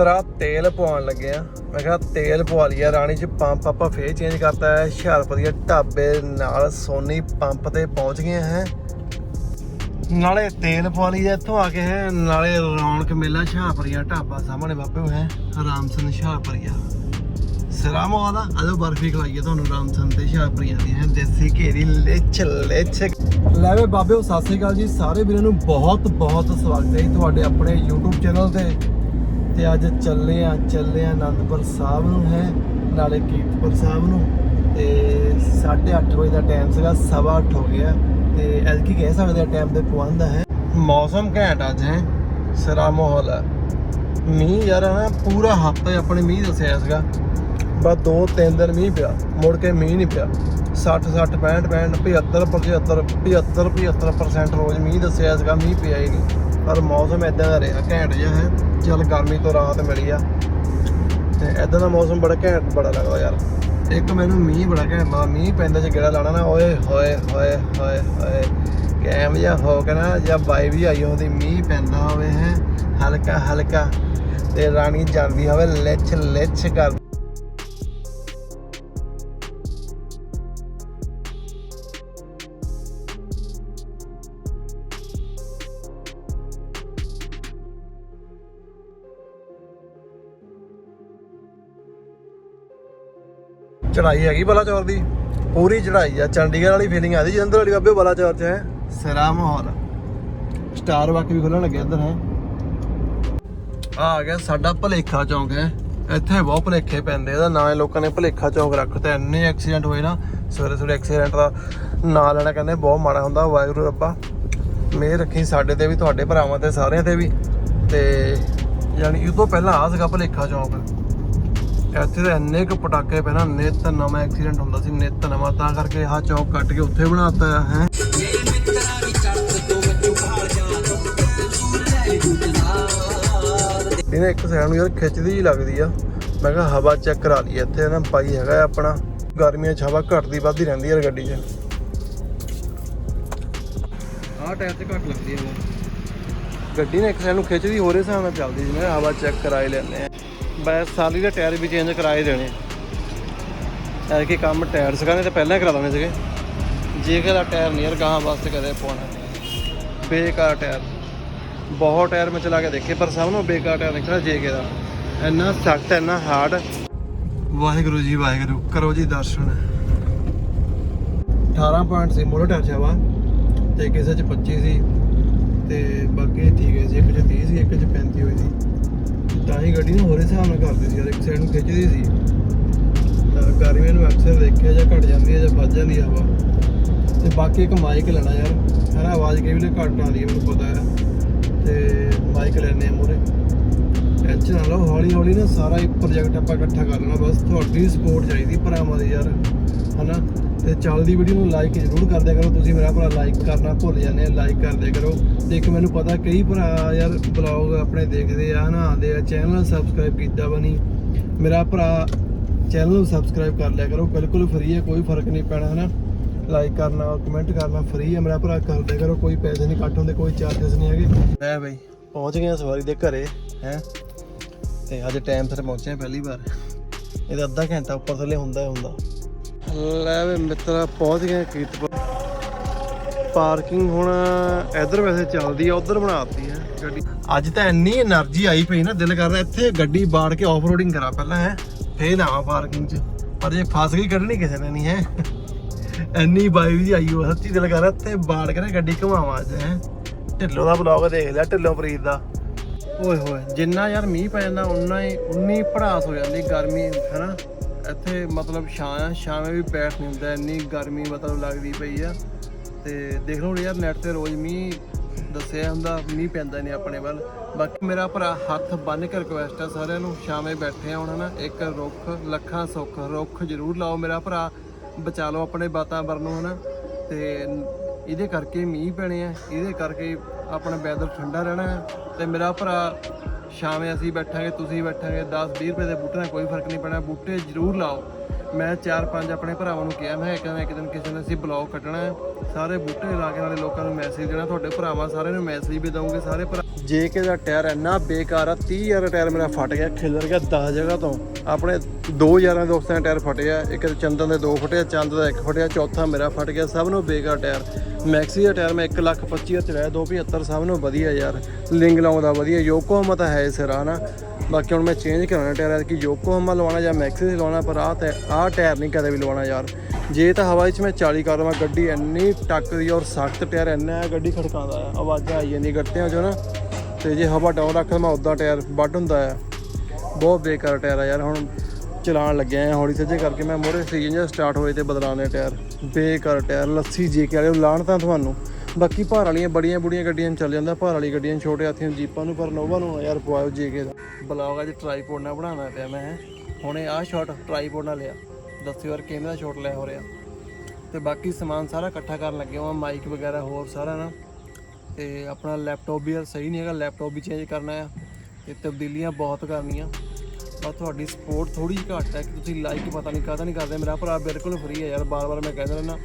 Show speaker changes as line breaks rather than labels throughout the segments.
ਤਰ੍ਹਾਂ ਤੇਲ ਪਵਾਉਣ ਲੱਗੇ ਆ। ਮੈਂ ਕਿਹਾ ਤੇਲ ਪਵਾ ਲਿਆ ਰਾਣੀ ਚ ਪੰਪ ਆਪਾਂ ਫੇਰ ਚੇਂਜ ਕਰਤਾ ਹੈ। ਹੁਸ਼ਿਆਰਪੁਰ ਦੇ ਢਾਬੇ ਨਾਲ ਸੋਨੀ ਪੰਪ ਤੇ ਪਹੁੰਚ ਗਏ ਹੈ। ਨਾਲੇ ਤੇਲ ਪਵਾ ਲਿਆ ਇੱਥੋਂ ਆ ਕੇ ਹੈ। ਨਾਲੇ ਰੌਣਕ ਮੇਲਾ ਹੁਸ਼ਿਆਰਪੁਰੀਆ ਢਾਬਾ ਸਾਹਮਣੇ ਬਾਬੇ ਹੈ। ਰਾਮਸਨ ਹੁਸ਼ਿਆਰਪੁਰੀਆ ਸਲਾਮ ਆਦਾ ਅਜੋ ਬਰਫੀ ਖਵਾਈਏ ਤੁਹਾਨੂੰ ਰਾਮਸਨ ਤੇ ਹੁਸ਼ਿਆਰਪੁਰੀਆ ਦੀ ਹੈ ਦੇਸੀ ਘੇਰੀ ਲਿਚ ਲਿਚ। ਲੈ ਵੇ ਬਾਬਿਓ ਸਤਿ ਸ੍ਰੀ ਅਕਾਲ ਜੀ। ਸਾਰੇ ਵੀਰਾਂ ਨੂੰ ਬਹੁਤ ਬਹੁਤ ਸਵਾਗਤ ਹੈ ਜੀ ਤੁਹਾਡੇ ਆਪਣੇ YouTube ਚੈਨਲ ਤੇ। ਤੇ ਅੱਜ ਚੱਲੇ ਆ ਚੱਲੇ ਆ ਆਨੰਦਪੁਰ ਸਾਹਿਬ ਨੂੰ ਹੈ, ਨਾਲੇ ਕੀਰਤਪੁਰ ਸਾਹਿਬ ਨੂੰ। ਤੇ 8:30 ਵਜੇ ਦਾ ਟਾਈਮ ਸੀਗਾ, ਸਵਾ ਅੱਠ ਹੋ ਗਿਆ। ਤੇ ਐਲਕੀ ਕਹਿ ਸਕਦੇ ਆ ਟਾਈਮ 'ਤੇ ਪਹੁੰਚਦਾ ਹੈ। ਮੌਸਮ ਘੈਂਟ ਅੱਜ, ਹੈ? ਸਰਾ ਮਾਹੌਲ ਹੈ ਮੀਂਹ ਯਾਰ ਨਾ ਪੂਰਾ ਹਫਤਾ ਹੀ ਆਪਣੇ ਮੀਂਹ ਦੱਸਿਆ ਸੀਗਾ। ਬਸ ਦੋ ਤਿੰਨ ਦਿਨ ਮੀਂਹ ਪਿਆ, ਮੁੜ ਕੇ ਮੀਂਹ ਨਹੀਂ ਪਿਆ। 60 60 65 65 75 75 75 75% ਰੋਜ਼ ਮੀਂਹ ਦੱਸਿਆ ਸੀਗਾ ਮੀਂਹ ਪਿਆ ਹੀ ਨਹੀਂ। ਪਰ ਮੌਸਮ ਇਦਾਂ ਦਾ ਰਿਹਾ, ਘੈਂਟ ਜਿਹਾ ਹੈ। ਚੱਲ ਗਰਮੀ ਤੋਂ ਰਾਹਤ ਮਿਲੀ ਆ। ਤੇ ਇਦਾਂ ਦਾ ਮੌਸਮ ਬੜਾ ਘੈਂਟ, ਬੜਾ ਲੱਗਦਾ ਯਾਰ। ਇੱਕ ਮੈਨੂੰ ਮੀਂਹ ਬੜਾ ਘੈਂਟ ਲੱਗਦਾ, ਮੀਂਹ ਪੈਂਦਾ ਜੇ ਗੇੜਾ ਲਾਣਾ ਨਾ, ਓਏ, ਹੋਏ ਹੋਏ ਹੋਏ ਹੋਏ। ਕੈਮ ਜਿਹਾ ਹੋ ਕੇ ਨਾ, ਜਾਂ ਬਾਈ ਵੀ ਆਈ ਹੁੰਦੀ ਮੀਂਹ ਪੈਂਦਾ ਹੋਵੇ, ਹੈ। ਹਲਕਾ ਹਲਕਾ। ਤੇ ਰਾਣੀ ਜਾਂਦੀ ਹੋਵੇ ਲਿਚ ਲਿਚ ਕਰ ਚੜਾਈ ਹੈਗੀ ਬਲਾਚੌਰ ਦੀ। ਪੂਰੀ ਚੜਾਈ ਆ, ਚੰਡੀਗੜ੍ਹ ਵਾਲੀ ਫੀਲਿੰਗ ਆਦੀ ਜਲੰਧਰ ਵਾਲੀ ਬਾਬੇ ਬਲਾਚੌਰ ਚ ਹੈ। ਸਿਰਾ ਮਾਹੌਲ। ਸਟਾਰ ਵਾਕ ਵੀ ਖੁੱਲਣ ਲੱਗਿਆ ਇੱਧਰ, ਹੈ। ਆ ਆ ਗਿਆ ਸਾਡਾ ਭਲੇਖਾ ਚੌਂਕ, ਹੈ। ਇੱਥੇ ਬਹੁਤ ਭਲੇਖੇ ਪੈਂਦੇ ਇਹਦਾ ਨਾਂ ਲੋਕਾਂ ਨੇ ਭਲੇਖਾ ਚੌਂਕ ਰੱਖਤਾ ਇੰਨੇ ਐਕਸੀਡੈਂਟ ਹੋਏ ਨਾ, ਸਵੇਰੇ ਸਵੇਰੇ ਐਕਸੀਡੈਂਟ ਦਾ ਨਾਂ ਲੈਣਾ ਕਹਿੰਦੇ ਬਹੁਤ ਮਾੜਾ ਹੁੰਦਾ। ਵਾਹਿਗੁਰੂ ਰੱਬਾ ਮੇਰ ਰੱਖੀ ਸਾਡੇ ਤੇ ਵੀ, ਤੁਹਾਡੇ ਭਰਾਵਾਂ ਤੇ ਸਾਰਿਆਂ ਤੇ ਵੀ। ਤੇ ਯਾਨੀ ਇਹ ਤੋਂ ਪਹਿਲਾਂ ਆ ਸੀਗਾ ਭਲੇਖਾ ਚੌਂਕ। ਇੱਥੇ ਤਾਂ ਇੰਨੇ ਕੁ ਪਟਾਕੇ ਪਹਿਲਾਂ ਨਿਤ ਨਵਾਂ ਐਕਸੀਡੈਂਟ ਹੁੰਦਾ ਸੀ ਨਿਤ ਨਵਾਂ ਤਾਂ ਕਰਕੇ ਆਹ ਚੌਕ ਕੱਟ ਕੇ ਉੱਥੇ ਬਣਾਤਾ ਹੈ। ਇਹਨੇ ਇੱਕ ਸਾਈਡ ਨੂੰ ਯਾਰ ਖਿੱਚਦੀ ਹੀ ਲੱਗਦੀ ਆ। ਮੈਂ ਕਿਹਾ ਹਵਾ ਚੈੱਕ ਕਰਾ ਲਈ ਇੱਥੇ ਨਾ ਪਾਈ ਹੈਗਾ ਆਪਣਾ। ਗਰਮੀਆਂ 'ਚ ਹਵਾ ਘਟਦੀ ਵੱਧਦੀ ਰਹਿੰਦੀ ਯਾਰ ਗੱਡੀ 'ਚ। ਆਹ ਟਾਇਰ ਤੇ ਘੱਟ ਲੱਗਦੀ ਹੈ ਗੱਡੀ ਨੇ ਇੱਕ ਸਾਈਡ ਨੂੰ ਖਿੱਚਦੀ ਹੋਰ ਹਿਸਾਬ ਨਾਲ ਚੱਲਦੀ ਜਿਵੇਂ ਹਵਾ ਚੈੱਕ ਕਰਾਏ ਲੈਂਦੇ ਆ। ਬਸ ਸਾਲੀ ਦੇ ਟਾਇਰ ਵੀ ਚੇਂਜ ਕਰਾਏ ਦੇਣੇ ਐ ਕਿ ਕੰਮ ਟਾਇਰ ਸਕਾਣੇ ਤੇ ਪਹਿਲਾਂ ਹੀ ਕਰਾ ਦੇਣੇ ਸੀਗੇ। ਜੇਕਰ ਆ ਟਾਇਰ ਨੀਅਰ ਗਾਹਾਂ ਵਾਸਤੇ ਕਦੇ ਪਾਉਣਾ। ਬੇਕਾਰ ਟਾਇਰ। ਬਹੁਤ ਟਾਇਰ ਮੈਂ ਚਲਾ ਕੇ ਦੇਖੇ, ਪਰ ਸਭ ਨੂੰ ਬੇਕਾਰ ਟਾਇਰ ਨਿਕਲਿਆ ਜੇਕੇ ਦਾ। ਇੰਨਾ ਸਖਤ, ਇੰਨਾ ਹਾਰਡ ਵਾਹਿਗੁਰੂ ਜੀ, ਵਾਹਿਗੁਰੂ। ਕਰੋ ਜੀ ਦਰਸ਼ਨ। 18 ਪੁਆਇੰਟ ਸੀ ਮੋਟਰ ਟਾਇਰ ਵਾ ਤੇ ਕਿਸੇ ਚ 25 ਸੀ। ਤੇ ਬਾਕੀ ਠੀਕ ਹੈ ਸੀ ਇੱਕ ਚ 30 ਸੀ, ਇੱਕ ਚ 35 ਹੋਈ ਸੀ। ਤਾਂ ਹੀ ਗੱਡੀ ਨੂੰ ਹੋਰ ਹਿਸਾਬ ਨਾਲ ਕਰਦੀ ਸੀ ਯਾਰ ਇੱਕ ਸਾਈਡ ਨੂੰ ਖਿੱਚਦੀ ਸੀ। ਤਾਂ ਗਰਮੀਆਂ ਨੂੰ ਅਕਸਰ ਦੇਖਿਆ ਜਾਂ ਘਟ ਜਾਂਦੀ ਹੈ ਜਾਂ ਵੱਧ ਜਾਂਦੀ ਆ ਹਵਾ। ਤੇ ਬਾਕੀ ਇੱਕ ਮਾਈਕ ਲੈਣਾ ਯਾਰ ਹੈ ਨਾ ਆਵਾਜ਼ ਕਈ ਨਾ ਘੱਟ ਆਉਂਦੀ ਹੈ ਮੈਨੂੰ ਪਤਾ ਹੈ। ਤੇ ਮਾਈਕ ਲੈਣੇ ਆ ਮੂਰੇ ਟੈਨਸ਼ਨ ਨਾ ਲਓ ਹੌਲੀ ਹੌਲੀ ਨਾ ਸਾਰਾ ਇੱਕ ਪ੍ਰੋਜੈਕਟ ਆਪਾਂ ਇਕੱਠਾ ਕਰ ਲੈਣਾ, ਬਸ ਤੁਹਾਡੀ ਸਪੋਰਟ ਚਾਹੀਦੀ ਭਰਾਵਾਂ ਦੀ ਯਾਰ। ਹਨਾ? ਤੇ ਚੱਲਦੀ ਵੀਡੀਓ ਨੂੰ ਲਾਈਕ ਜ਼ਰੂਰ ਕਰ ਦਿਆ ਕਰੋ। ਤੁਸੀਂ ਮੇਰਾ ਭਰਾ ਲਾਈਕ ਕਰਨਾ ਭੁੱਲ ਜਾਂਦੇ ਆ ਲਾਈਕ ਕਰ ਦਿਆ ਕਰੋ। ਤੇ ਇੱਕ ਮੈਨੂੰ ਪਤਾ, ਕਈ ਭਰਾ ਯਾਰ ਬਲੌਗ ਆਪਣੇ ਦੇਖਦੇ ਆ, ਹਨਾ? ਆਉਂਦੇ ਆ ਚੈਨਲ ਸਬਸਕ੍ਰਾਈਬ ਕੀਤਾ ਵਾ ਨਹੀਂ। ਮੇਰਾ ਭਰਾ ਚੈਨਲ ਨੂੰ ਸਬਸਕ੍ਰਾਈਬ ਕਰ ਲਿਆ ਕਰੋ। ਬਿਲਕੁਲ ਫ੍ਰੀ ਹੈ ਕੋਈ ਫ਼ਰਕ ਨਹੀਂ ਪੈਣਾ, ਹਨਾ? ਲਾਈਕ ਕਰਨਾ ਕਮੈਂਟ ਕਰਨਾ ਫ੍ਰੀ ਹੈ ਮੇਰਾ ਭਰਾ ਕਰ ਦਿਆ ਕਰੋ। ਕੋਈ ਪੈਸੇ ਨਹੀਂ ਕੱਟ ਹੁੰਦੇ, ਕੋਈ ਚਾਰजेस ਨਹੀਂ ਹੈਗੇ। ਲੈ ਬਈ, ਪਹੁੰਚ ਗਏ ਸਵਾਰੀ ਦੇ ਘਰੇ, ਹੈ? ਤੇ ਅੱਜ ਟਾਈਮ ਸਿਰ ਪਹੁੰਚੇ ਪਹਿਲੀ ਵਾਰ। ਇਹਦਾ ਅੱਧਾ ਘੰਟਾ ਉੱਪਰ ਥੱਲੇ ਹੁੰਦਾ ਹੀ ਹੁੰਦਾ। ਲੈ ਵੇ ਮਿੱਤਰਾ, ਪਹੁੰਚ ਗਏ ਕੀਰਤਪੁਰ ਪਾਰਕਿੰਗ ਹੁਣ ਇਧਰ ਵੈਸੇ ਚੱਲਦੀ ਆ, ਉਧਰ ਬਣਾਤੀ ਆ ਗੱਡੀ। ਅੱਜ ਤਾਂ ਇੰਨੀ એનર્ਜੀ ਆਈ ਪਈ ਨਾ, ਦਿਲ ਕਰਦਾ ਇੱਥੇ ਗੱਡੀ ਬਾੜ ਕੇ ਆਫ ਰੋਡਿੰਗ ਕਰਾਂ ਪਹਿਲਾਂ, ਹੈ। ਫੇਰ ਆਵਾਂ ਪਾਰਕਿੰਗ 'ਚ। ਪਰ ਇਹ ਫਸ ਗਈ, ਕੱਢਣੀ ਕਿਸੇ ਨੇ ਨਹੀਂ, ਹੈ। ਇੰਨੀ ਵਾਈਬ ਜੀ ਆਈ ਹੋ ਸੱਚੀ ਦਿਲ ਕਰਦਾ ਇੱਥੇ ਬਾੜ ਕੇ ਗੱਡੀ ਘੁਮਾਵਾਂ ਅੱਜ, ਹੈ। ਢਿੱਲੋਂ ਦਾ ਬਲੌਗ ਦੇਖ ਲਿਆ, ਢਿੱਲੋਂ ਪ੍ਰੀਤ ਦਾ। ਓਏ ਹੋਏ, ਜਿੰਨਾ ਯਾਰ ਮੀਂਹ ਪੈ ਜਾਂਦਾ ਉਨਾ ਹੀ ਉਨੀ ਭੜਾਸ ਹੋ ਜਾਂਦੀ ਗਰਮੀ, ਹੈਨਾ। ਇੱਥੇ ਮਤਲਬ ਛਾਂ ਛਾਵੇਂ ਵੀ ਬੈਠ ਨਹੀਂ ਹੁੰਦਾ, ਇੰਨੀ ਗਰਮੀ ਮਤਲਬ ਲੱਗਦੀ ਪਈ ਆ। ਤੇ ਦੇਖ ਲਓ ਯਾਰ ਨੈਟ ਤੇ ਰੋਜ਼ ਮੀਂਹ ਦੱਸਿਆ ਹੁੰਦਾ, ਮੀਂਹ ਪੈਂਦਾ ਨਹੀਂ ਆਪਣੇ ਵੱਲ। ਬਾਕੀ ਮੇਰਾ ਭਰਾ ਹੱਥ ਬੰਨ ਕੇ ਰਿਕੁਐਸਟ ਆ ਸਾਰਿਆਂ ਨੂੰ, ਛਾਵੇਂ ਬੈਠੇ ਆ ਹੁਣ ਹਨਾ, ਇੱਕ ਰੁੱਖ, ਲੱਖਾਂ ਸੁੱਖ, ਰੁੱਖ ਜ਼ਰੂਰ ਲਾਓ ਮੇਰਾ ਭਰਾ, ਬਚਾ ਲਓ ਆਪਣੇ ਵਾਤਾਵਰਨ ਨੂੰ ਹਨਾ। ਤੇ ਇਹਦੇ ਕਰਕੇ ਮੀਂਹ ਪੈਣੇ ਆ, ਇਹਦੇ ਕਰਕੇ ਆਪਣਾ ਵੈਦਰ ਠੰਡਾ ਰਹਿਣਾ ਹੈ ਤੇ ਮੇਰਾ ਭਰਾ ਸ਼ਾਮੇ ਅਸੀਂ ਬੈਠਾਂਗੇ, ਤੁਸੀਂ ਬੈਠਾਂਗੇ 10 20 ਰੁਪਏ ਦੇ ਬੂਟੇ ਨਾਲ ਕੋਈ ਫ਼ਰਕ ਨਹੀਂ ਪੈਣਾ, ਬੂਟੇ ਜ਼ਰੂਰ ਲਾਓ। ਮੈਂ ਚਾਰ ਪੰਜ ਆਪਣੇ ਭਰਾਵਾਂ ਨੂੰ ਕਿਹਾ, ਮੈਂ ਇੱਕ ਨਾ ਇੱਕ ਦਿਨ ਕਿਸੇ ਨੇ ਅਸੀਂ ਬਲੌਗ ਕੱਢਣਾ ਹੈ। ਸਾਰੇ ਬੂਟੇ ਲਾ ਕੇ ਨਾਲੇ ਲੋਕਾਂ ਨੂੰ ਮੈਸੇਜ ਦੇਣਾ, ਤੁਹਾਡੇ ਭਰਾਵਾਂ ਸਾਰਿਆਂ ਨੂੰ ਮੈਸੇਜ ਵੀ ਦਵਾਂਗੇ ਸਾਰੇ ਭਰਾ ਜੇ ਕਿ ਦਾ ਟਾਇਰ ਇੰਨਾ ਬੇਕਾਰ ਆ 30000 ਦਾ ਟਾਇਰ ਮੇਰਾ ਫਟ ਗਿਆ, ਖਿਲਰ ਗਿਆ 10 ਜਗ੍ਹਾ ਤੋਂ। ਆਪਣੇ ਦੋ ਯਾਰਾਂ ਦੋਸਤਾਂ ਦਾ ਟਾਇਰ ਫਟੇ ਆ ਇੱਕ ਚੰਦਨ ਦੇ ਦੋ ਫਟੇ, ਚੰਦ ਦਾ ਇੱਕ ਫਟਿਆ, ਚੌਥਾ ਮੇਰਾ ਫਟ ਗਿਆ, ਸਭ ਨੂੰ ਬੇਕਾਰ ਟਾਇਰ। ਮੈਕਸੀ ਦਾ ਟਾਇਰ ਮੈਂ 1 ਲੱਖ 25 ਚ ਲਿਆ 275 ਸਭ ਨੂੰ ਵਧੀਆ ਯਾਰ। ਲਿੰਗ ਲਾਉਂਦਾ ਵਧੀਆ ਯੋਕੋਹਾਮਾ ਤਾਂ ਹੈ ਸਿਰਾ ਨਾ। ਬਾਕੀ ਹੁਣ ਮੈਂ ਚੇਂਜ ਕਰਾਉਣਾ ਟਾਇਰ ਕਿ ਯੋਕੋਹਾਮਾ ਲਵਾਉਣਾ ਜਾਂ ਮੈਕਸੀ ਦੇ ਲਵਾਉਣਾ, ਪਰ ਆਹ ਤੇ ਆਹ ਟਾਇਰ ਨਹੀਂ ਕਦੇ ਵੀ ਲਵਾਉਣਾ ਯਾਰ। ਜੇ ਤਾਂ ਹਵਾ 'ਚ ਮੈਂ 40 ਕਰ ਲਵਾਂ ਗੱਡੀ ਇੰਨੀ ਟੱਕਦੀ ਔਰ ਸਖਤ ਟਾਇਰ, ਇੰਨਾ ਹੈ ਗੱਡੀ ਖੜਕਾਉਂਦਾ ਆ ਆਵਾਜ਼ਾਂ ਆਈ ਜਾਂਦੀ ਗੱਟਿਆਂ 'ਚੋਂ ਨਾ, ਤੇ ਜੇ ਹਵਾ ਡਾਊਨ ਰੱਖ ਮੈਂ ਉਦਾਂ ਟਾਇਰ ਵੱਢ ਹੁੰਦਾ ਆ ਬਹੁਤ ਬੇਕਾਰ ਟਾਇਰ ਆ ਯਾਰ, ਹੁਣ ਚਲਾਉਣ ਲੱਗਿਆ ਆ, ਹੌਲੀ ਸੱਜੇ ਕਰਕੇ ਮੈਂ ਮੋਰੇ ਸੀਜ਼ਨ ਜਿਹਾ ਸਟਾਰਟ ਹੋਏ ਤੇ ਬਦਲਾਣੇ ਟਾਇਰ। ਬੇਕਾਰ ਟਾਇਰ, ਲੱਸੀ ਜੇ ਕੇ ਵਾਲੇ ਲਾਣ ਤਾਂ ਤੁਹਾਨੂੰ। ਬਾਕੀ ਭਾਰ ਵਾਲੀਆਂ ਬੜੀਆਂ ਬੁੜੀਆਂ ਗੱਡੀਆਂ ਚੱਲ ਜਾਂਦਾ, ਭਾਰ ਵਾਲੀ ਗੱਡੀਆਂ ਛੋਟੇ ਹਾਥੀਆਂ ਜੀਪਾਂ ਨੂੰ, ਪਰ ਨੋਵਾ ਨੂੰ ਯਾਰ ਪਵਾਓ ਜੇ ਕੇ ਦਾ। ਬਲੌਗ ਅੱਜ ਟਰਾਈਪੋਡ ਨਾਲ ਬਣਾਉਣਾ ਪਿਆ ਮੈਂ। ਹੈਂ। ਹੁਣੇ ਆਹ ਸ਼ਾਟ ਟਰਾਈਪੋਡ ਨਾਲ ਲਿਆ। ਦੱਸਿਓ ਯਾਰ ਕਿਵੇਂ ਦਾ ਸ਼ਾਟ ਲਿਆ ਹੋ ਰਿਹਾ। ਤੇ ਬਾਕੀ ਸਮਾਨ ਸਾਰਾ ਇਕੱਠਾ ਕਰਨ ਲੱਗੇ ਹਾਂ ਮਾਈਕ ਵਗੈਰਾ ਹੋਰ ਸਾਰਾ ਨਾ। ਤੇ ਆਪਣਾ ਲੈਪਟਾਪ ਵੀ ਯਾਰ ਸਹੀ ਨਹੀਂ ਹੈਗਾ ਲੈਪਟਾਪ ਵੀ ਚੇਂਜ ਕਰਨਾ ਆ। ਤੇ ਤਬਦੀਲੀਆਂ ਬਹੁਤ ਕਰਨੀਆਂ। ਬਸ ਤੁਹਾਡੀ ਸਪੋਰਟ ਥੋੜੀ ਜਿਹੀ ਘੱਟ ਹੈ ਕਿ ਤੁਸੀਂ ਲਾਈਕ ਪਤਾ ਨਹੀਂ ਕਾਹਦਾ ਨਹੀਂ ਕਰਦੇ। ਮੇਰਾ ਭਰਾ ਬਿਲਕੁਲ ਫ੍ਰੀ ਹੈ ਯਾਰ ਬਾਰ-ਬਾਰ ਮੈਂ ਕਹਿੰਦਾ ਰਹਿਣਾ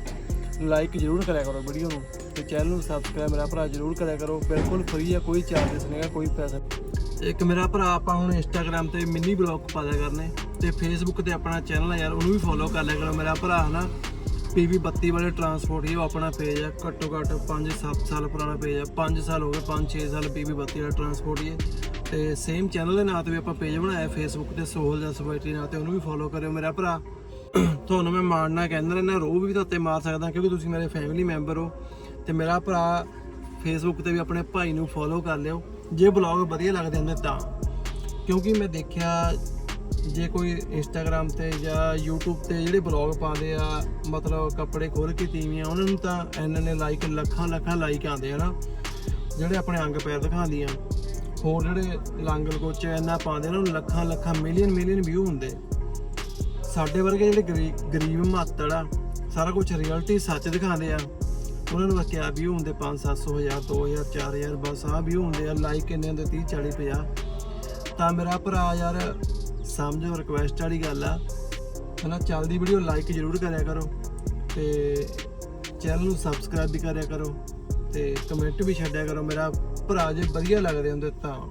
ਲਾਈਕ ਜ਼ਰੂਰ ਕਰਿਆ ਕਰੋ ਵੀਡੀਓ ਨੂੰ। ਤੇ ਚੈਨਲ ਨੂੰ ਸਬਸਕ੍ਰਾਈਬ ਮੇਰਾ ਭਰਾ ਜ਼ਰੂਰ ਕਰਿਆ ਕਰੋ। ਬਿਲਕੁਲ ਫ੍ਰੀ ਆ, ਕੋਈ ਚਾਰजेस ਨਹੀਂਗਾ ਕੋਈ ਪੈਸਾ ਇੱਕ ਮੇਰਾ ਭਰਾ ਆਪਾਂ ਹੁਣ ਇੰਸਟਾਗ੍ਰam ਤੇ ਮਿੰਨੀ ਬਲੌਗ ਪਾ ਦਿਆ ਕਰਨੇ। ਤੇ ਫੇਸਬੁੱਕ ਤੇ ਆਪਣਾ ਚੈਨਲ ਹੈ ਯਾਰ, ਉਹਨੂੰ ਵੀ ਫੋਲੋ ਕਰ ਲਿਆ ਕਰੋ। ਮੇਰਾ ਭਰਾ ਹਨਾ ਪੀਵੀ 32 ਵਾਲੇ ਟਰਾਂਸਪੋਰਟ ਇਹ ਉਹ ਆਪਣਾ ਪੇਜ ਹੈ ਘੱਟੋ ਘੱਟ 5-7 ਸਾਲ ਪੁਰਾਣਾ ਪੇਜ ਹੈ 5 ਸਾਲ ਹੋ ਗਏ 5-6 ਸਾਲ ਪੀਵੀ 32 ਵਾਲਾ ਟਰਾਂਸਪੋਰਟ ਹੀ ਹੈ ਤੇ ਸੇਮ ਚੈਨਲ ਦੇ ਨਾਂ ਤੇ ਵੀ ਆਪਾਂ ਪੇਜ ਬਣਾਇਆ ਫੇਸਬੁੱਕ ਤੇ ਸੋਹਲ ਜਾਂ ਸੋਸਾਇਟੀ ਨਾਂ ਤੇ, ਉਹਨੂੰ ਵੀ ਫੋਲੋ ਕਰਿਓ ਮੇਰਾ ਭਰਾ। ਤੁਹਾਨੂੰ ਮੈਂ ਮਾਰਨਾ ਕਹਿੰਦਾ ਰਹਿਣਾ ਰੋਹ ਵੀ ਤਾਂ ਉੱਤੇ ਮਾਰ ਸਕਦਾ, ਕਿਉਂਕਿ ਤੁਸੀਂ ਮੇਰੇ ਫੈਮਿਲੀ ਮੈਂਬਰ ਹੋ। ਤੇ ਮੇਰਾ ਭਰਾ ਫੇਸਬੁੱਕ ਤੇ ਵੀ ਆਪਣੇ ਭਾਈ ਨੂੰ ਫੋਲੋ ਕਰ ਲਿਓ। ਜੇ ਬਲੌਗ ਵਧੀਆ ਲੱਗਦੇ ਹੁੰਦੇ ਤਾਂ। ਕਿਉਂਕਿ ਮੈਂ ਦੇਖਿਆ, ਜੇ ਕੋਈ ਇੰਸਟਾਗ੍ਰam ਤੇ ਜਾਂ YouTube ਤੇ ਜਿਹੜੇ ਬਲੌਗ ਪਾਉਂਦੇ ਆ, ਮਤਲਬ ਕੱਪੜੇ ਖੋਲ ਕੇ ਤੀਵੀਆਂ, ਉਹਨਾਂ ਨੂੰ ਤਾਂ ਇੰਨੇ ਨੇ ਲਾਈਕ ਲੱਖਾਂ ਲੱਖਾਂ ਲਾਈਕ ਆਉਂਦੇ ਆ ਨਾ। ਜਿਹੜੇ ਆਪਣੇ ਅੰਗ ਪੈਰ ਦਿਖਾਉਂਦੀਆਂ। ਹੋਰ ਜਿਹੜੇ ਲਾਂਗਲ ਕੋਚ ਇੰਨਾ ਪਾਉਂਦੇ ਉਹਨਾਂ ਨੂੰ ਲੱਖਾਂ ਲੱਖਾਂ ਮਿਲੀਅਨ ਮਿਲੀਅਨ ਵਿਊ ਹੁੰਦੇ। ਸਾਡੇ ਵਰਗੇ ਜਿਹੜੇ ਗਰੀ- ਗਰੀਬ ਮਾਤੜ ਆ, ਸਾਰਾ ਕੁਝ ਰਿਐਲਿਟੀ ਸੱਚ ਦਿਖਾਉਂਦੇ ਆ। ਉਹਨਾਂ ਨੂੰ ਕਿਆ ਵਿਊ ਹੁੰਦੇ 5 700 ਹਜ਼ਾਰ 2000 4000 ਬਸ ਆਹ ਵਿਊ ਹੁੰਦੇ ਆ ਲਾਈਕ ਕਿੰਨੇ ਹੁੰਦੇ 30 40 50 ਤਾਂ ਮੇਰਾ ਭਰਾ ਯਾਰ, ਸਮਝੋ ਰਿਕੁਐਸਟ ਵਾਲੀ ਗੱਲ ਆ। ਹਨਾ ਚੱਲਦੀ ਵੀਡੀਓ ਲਾਈਕ ਜ਼ਰੂਰ ਕਰਿਆ ਕਰੋ ਤੇ ਚੈਨਲ ਨੂੰ ਸਬਸਕ੍ਰਾਈਬ ਵੀ ਕਰਿਆ ਕਰੋ ਤੇ ਕਮੈਂਟ ਵੀ ਛੱਡਿਆ ਕਰੋ। ਮੇਰਾ ਭਰਾ ਜੇ ਵਧੀਆ ਲੱਗਦੇ ਹੁੰਦੇ ਤਾਂ।